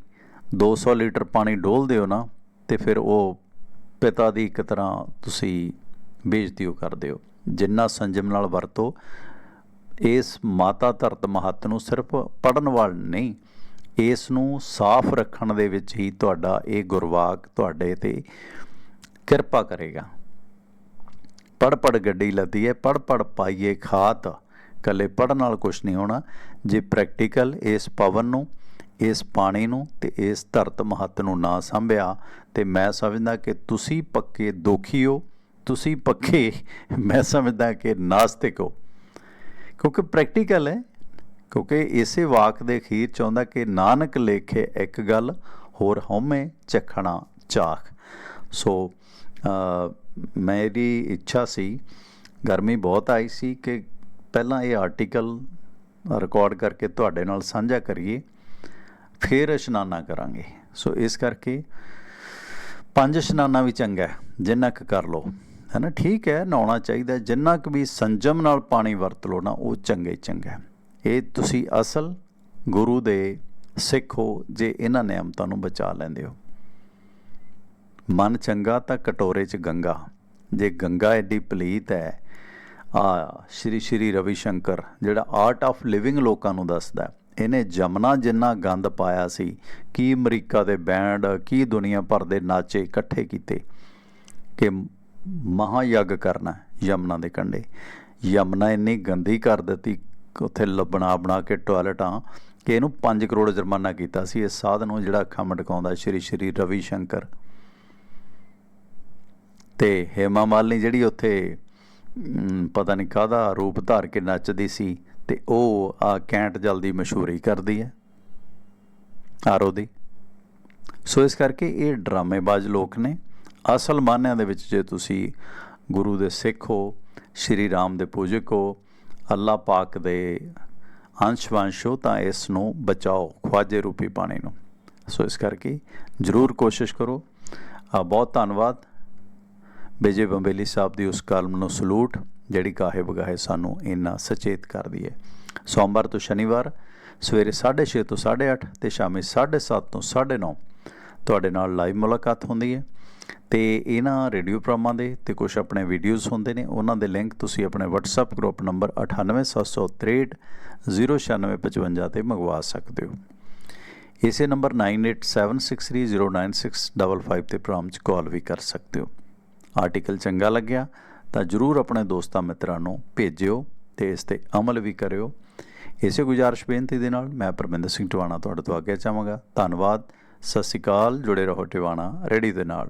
200 ਲੀਟਰ ਪਾਣੀ ਡੋਲਦੇ ਹੋ ਨਾ, ਤੇ ਫਿਰ ਉਹ ਪਿਤਾ ਦੀ ਇੱਕ ਤਰ੍ਹਾਂ ਤੁਸੀਂ ਬੇਇੱਜ਼ਤੀ ਉਹ ਕਰਦੇ ਹੋ ਜਿੰਨਾ ਸੰਜਮ ਨਾਲ ਵਰਤੋ ਇਸ ਮਾਤਾ ਧਰਤ ਮਹੱਤ ਨੂੰ ਸਿਰਫ ਪੜਨ ਵਾਲ ਨਹੀਂ, ਇਸ ਨੂੰ ਸਾਫ਼ ਰੱਖਣ ਦੇ ਵਿੱਚ ਹੀ ਤੁਹਾਡਾ ਇਹ ਗੁਰਵਾਕ ਤੁਹਾਡੇ ਤੇ ਕਿਰਪਾ ਕਰੇਗਾ। ਪੜ ਪੜ ਗੱਡੀ ਲੱਦੀ ਹੈ ਪੜ ਪੜ ਪਾਈਏ ਖਾਤ। ਕੱਲੇ ਪੜਨ ਨਾਲ ਕੁਝ ਨਹੀਂ ਹੋਣਾ। ਜੇ ਪ੍ਰੈਕਟੀਕਲ ਇਸ ਪਵਨ ਨੂੰ, ਇਸ ਪਾਣੀ ਨੂੰ ਤੇ ਇਸ ਧਰਤ ਮਹੱਤ ਨੂੰ ਨਾ ਸੰਭਿਆ, ਤੇ ਮੈਂ ਸਮਝਦਾ ਕਿ ਤੁਸੀਂ ਪੱਕੇ ਦੁਖੀ ਹੋ, ਤੁਸੀਂ ਪੱਕੇ, ਮੈਂ ਸਮਝਦਾ ਕਿ ਨਾਸਤਿਕ ਹੋ। ਕਿਉਂਕਿ ਪ੍ਰੈਕਟੀਕਲ ਹੈ, ਕਿਉਂਕਿ ਇਸੇ ਵਾਕ ਦੇ ਅਖੀਰ ਚ ਆਉਂਦਾ ਕਿ ਨਾਨਕ ਲੇਖੇ ਇੱਕ ਗੱਲ, ਹੋਰ ਹਉਮੈ ਚਖਣਾ ਚਾਖ। ਸੋ ਮੇਰੀ ਇੱਛਾ ਸੀ, ਗਰਮੀ ਬਹੁਤ ਆਈ ਸੀ ਕਿ ਪਹਿਲਾਂ ਇਹ ਆਰਟੀਕਲ ਰਿਕਾਰਡ ਕਰਕੇ ਤੁਹਾਡੇ ਨਾਲ ਸਾਂਝਾ ਕਰੀਏ, ਫਿਰ ਇਸ਼ਨਾਨਾ ਕਰਾਂਗੇ। ਸੋ ਇਸ ਕਰਕੇ ਪੰਜ ਇਸ਼ਨਾਨਾ ਵੀ ਚੰਗਾ ਹੈ, ਜਿੰਨਾ ਕੁ ਕਰ ਲਓ। ਹੈ ਨਾ ਠੀਕ ਹੈ, ਨਹਾਉਣਾ ਚਾਹੀਦਾ ਜਿੰਨਾ ਕੁ ਵੀ ਸੰਜਮ ਨਾਲ ਪਾਣੀ ਵਰਤ ਲਓ ਨਾ, ਉਹ ਚੰਗੇ ਹੀ ਚੰਗਾ ਇਹ ਤੁਸੀਂ ਅਸਲ ਗੁਰੂ ਦੇ ਸਿੱਖ ਹੋ, ਜੇ ਇਹਨਾਂ ਨਿਯਮਤਾਂ ਨੂੰ ਬਚਾ ਲੈਂਦੇ ਹੋ। ਮਨ ਚੰਗਾ ਤਾਂ ਕਟੋਰੇ 'ਚ ਗੰਗਾ। ਜੇ ਗੰਗਾ ਐਡੀ ਪਲੀਤ ਹੈ, ਆ ਸ਼੍ਰੀ ਸ਼੍ਰੀ ਰਵੀ ਸ਼ੰਕਰ, ਜਿਹੜਾ ਆਰਟ ਆਫ ਲਿਵਿੰਗ ਲੋਕਾਂ ਨੂੰ ਦੱਸਦਾ ਇਹਨੇ ਜਮਨਾ ਜਿੰਨਾ ਗੰਦ ਪਾਇਆ ਸੀ, ਕੀ ਅਮਰੀਕਾ ਦੇ ਬੈਂਡ, ਕੀ ਦੁਨੀਆ ਭਰ ਦੇ ਨਾਚੇ ਇਕੱਠੇ ਕੀਤੇ, ਕਿ ਮਹਾ ਯੱਗ ਕਰਨਾ ਹੈ ਯਮਨਾ ਦੇ ਕੰਢੇ। ਯਮਨਾ ਇੰਨੀ ਗੰਦੀ ਕਰ ਦਿੱਤੀ, ਉੱਥੇ ਲੱਭਣਾ ਬਣਾ ਬਣਾ ਕੇ ਟਾਇਲਟਾਂ ਕਿ ਇਹਨੂੰ 5 ਕਰੋੜ ਜੁਰਮਾਨਾ ਕੀਤਾ ਸੀ। ਇਸ ਸਾਧ ਨੂੰ ਜਿਹੜਾ ਅੱਖਾਂ ਮਟਕਾਉਂਦਾ ਸ਼੍ਰੀ ਸ਼੍ਰੀ ਰਵੀ ਸ਼ੰਕਰ। ਤੇ ਹੇਮਾ ਮਾਲਨੀ ਜਿਹੜੀ ਉੱਥੇ ਪਤਾ ਨਹੀਂ ਕਾਹਦਾ ਰੂਪ ਧਾਰ ਕੇ ਨੱਚਦੀ ਸੀ, ਤੇ ਉਹ ਆ ਕੈਂਟ ਜਲਦੀ ਮਸ਼ਹੂਰੀ ਕਰਦੀ ਹੈ ਆਰੋ ਦੀ ਸੋ ਇਸ ਕਰਕੇ ਇਹ ਡਰਾਮੇਬਾਜ਼ ਲੋਕ ਨੇ ਅਸਲ ਮਾਨਿਆਂ ਦੇ ਵਿੱਚ ਜੇ ਤੁਸੀਂ ਗੁਰੂ ਦੇ ਸਿੱਖ ਹੋ, ਸ਼੍ਰੀ ਰਾਮ ਦੇ ਪੂਜਕ ਹੋ ਅੱਲਾ ਪਾਕ ਦੇ ਅੰਸ਼ ਵੰਸ਼ ਹੋ, ਤਾਂ ਇਸ ਨੂੰ ਬਚਾਓ, ਖਵਾਜੇ ਰੂਪੀ ਪਾਣੀ ਨੂੰ। ਸੋ ਇਸ ਕਰਕੇ ਜਰੂਰ ਕੋਸ਼ਿਸ਼ ਕਰੋ। ਬਹੁਤ ਧੰਨਵਾਦ। ਵਿਜੇ ਬੰਬੇਲੀ ਸਾਹਿਬ ਦੀ ਉਸ ਕਲਮ ਨੂੰ ਸਲੂਟ, ਜਿਹੜੀ ਕਾਹੇ ਬਗਾਹੇ ਸਾਨੂੰ ਇੰਨਾ ਸਚੇਤ ਕਰਦੀ ਹੈ। ਸੋਮਵਾਰ ਤੋਂ ਸ਼ਨੀਵਾਰ, ਸਵੇਰੇ 6:30 ਤੋਂ 8:30 ਤੇ ਸ਼ਾਮੀ 7:30 ਤੋਂ 9:30 ਤੁਹਾਡੇ ਨਾਲ ਲਾਈਵ ਮੁਲਾਕਾਤ ਹੁੰਦੀ ਹੈ। ਤੇ ਇਹਨਾਂ ਰੇਡੀਓ ਪ੍ਰੋਗਰਾਮਾਂ ਦੇ ਤੇ ਕੁਝ ਆਪਣੇ ਵੀਡੀਓਜ਼ ਹੁੰਦੇ ਨੇ, ਉਹਨਾਂ ਦੇ ਲਿੰਕ ਤੁਸੀਂ ਆਪਣੇ WhatsApp ਗਰੁੱਪ ਨੰਬਰ 98763 09655 ਤੇ ਮੰਗਵਾ ਸਕਦੇ ਹੋ। ਇਸੇ ਨੰਬਰ 9876309655 ਤੇ ਪ੍ਰੋਗਰਾਮ 'ਚ ਕਾਲ ਵੀ ਕਰ ਸਕਦੇ ਹੋ। ਆਰਟੀਕਲ ਚੰਗਾ ਲੱਗਿਆ ਤਾਂ ਜਰੂਰ ਆਪਣੇ ਦੋਸਤਾਂ ਮਿੱਤਰਾਂ ਨੂੰ ਭੇਜਿਓ ਤੇ ਇਸ ਤੇ ਅਮਲ ਵੀ ਕਰਿਓ। ਇਸੇ ਗੁਜ਼ਾਰਿਸ਼ ਬੇਨਤੀ ਦੇ ਨਾਲ ਮੈਂ ਪਰਮਿੰਦਰ ਸਿੰਘ ਟਿਵਾਣਾ ਤੁਹਾਡੇ ਤੋਂ ਆਗਿਆ ਚਾਹਾਂਗਾ। ਧੰਨਵਾਦ। ਸਤਿ ਸ਼੍ਰੀ ਅਕਾਲ। ਜੁੜੇ ਰਹੋ ਟਿਵਾਣਾ ਰੇਡੀ ਦੇ ਨਾਲ।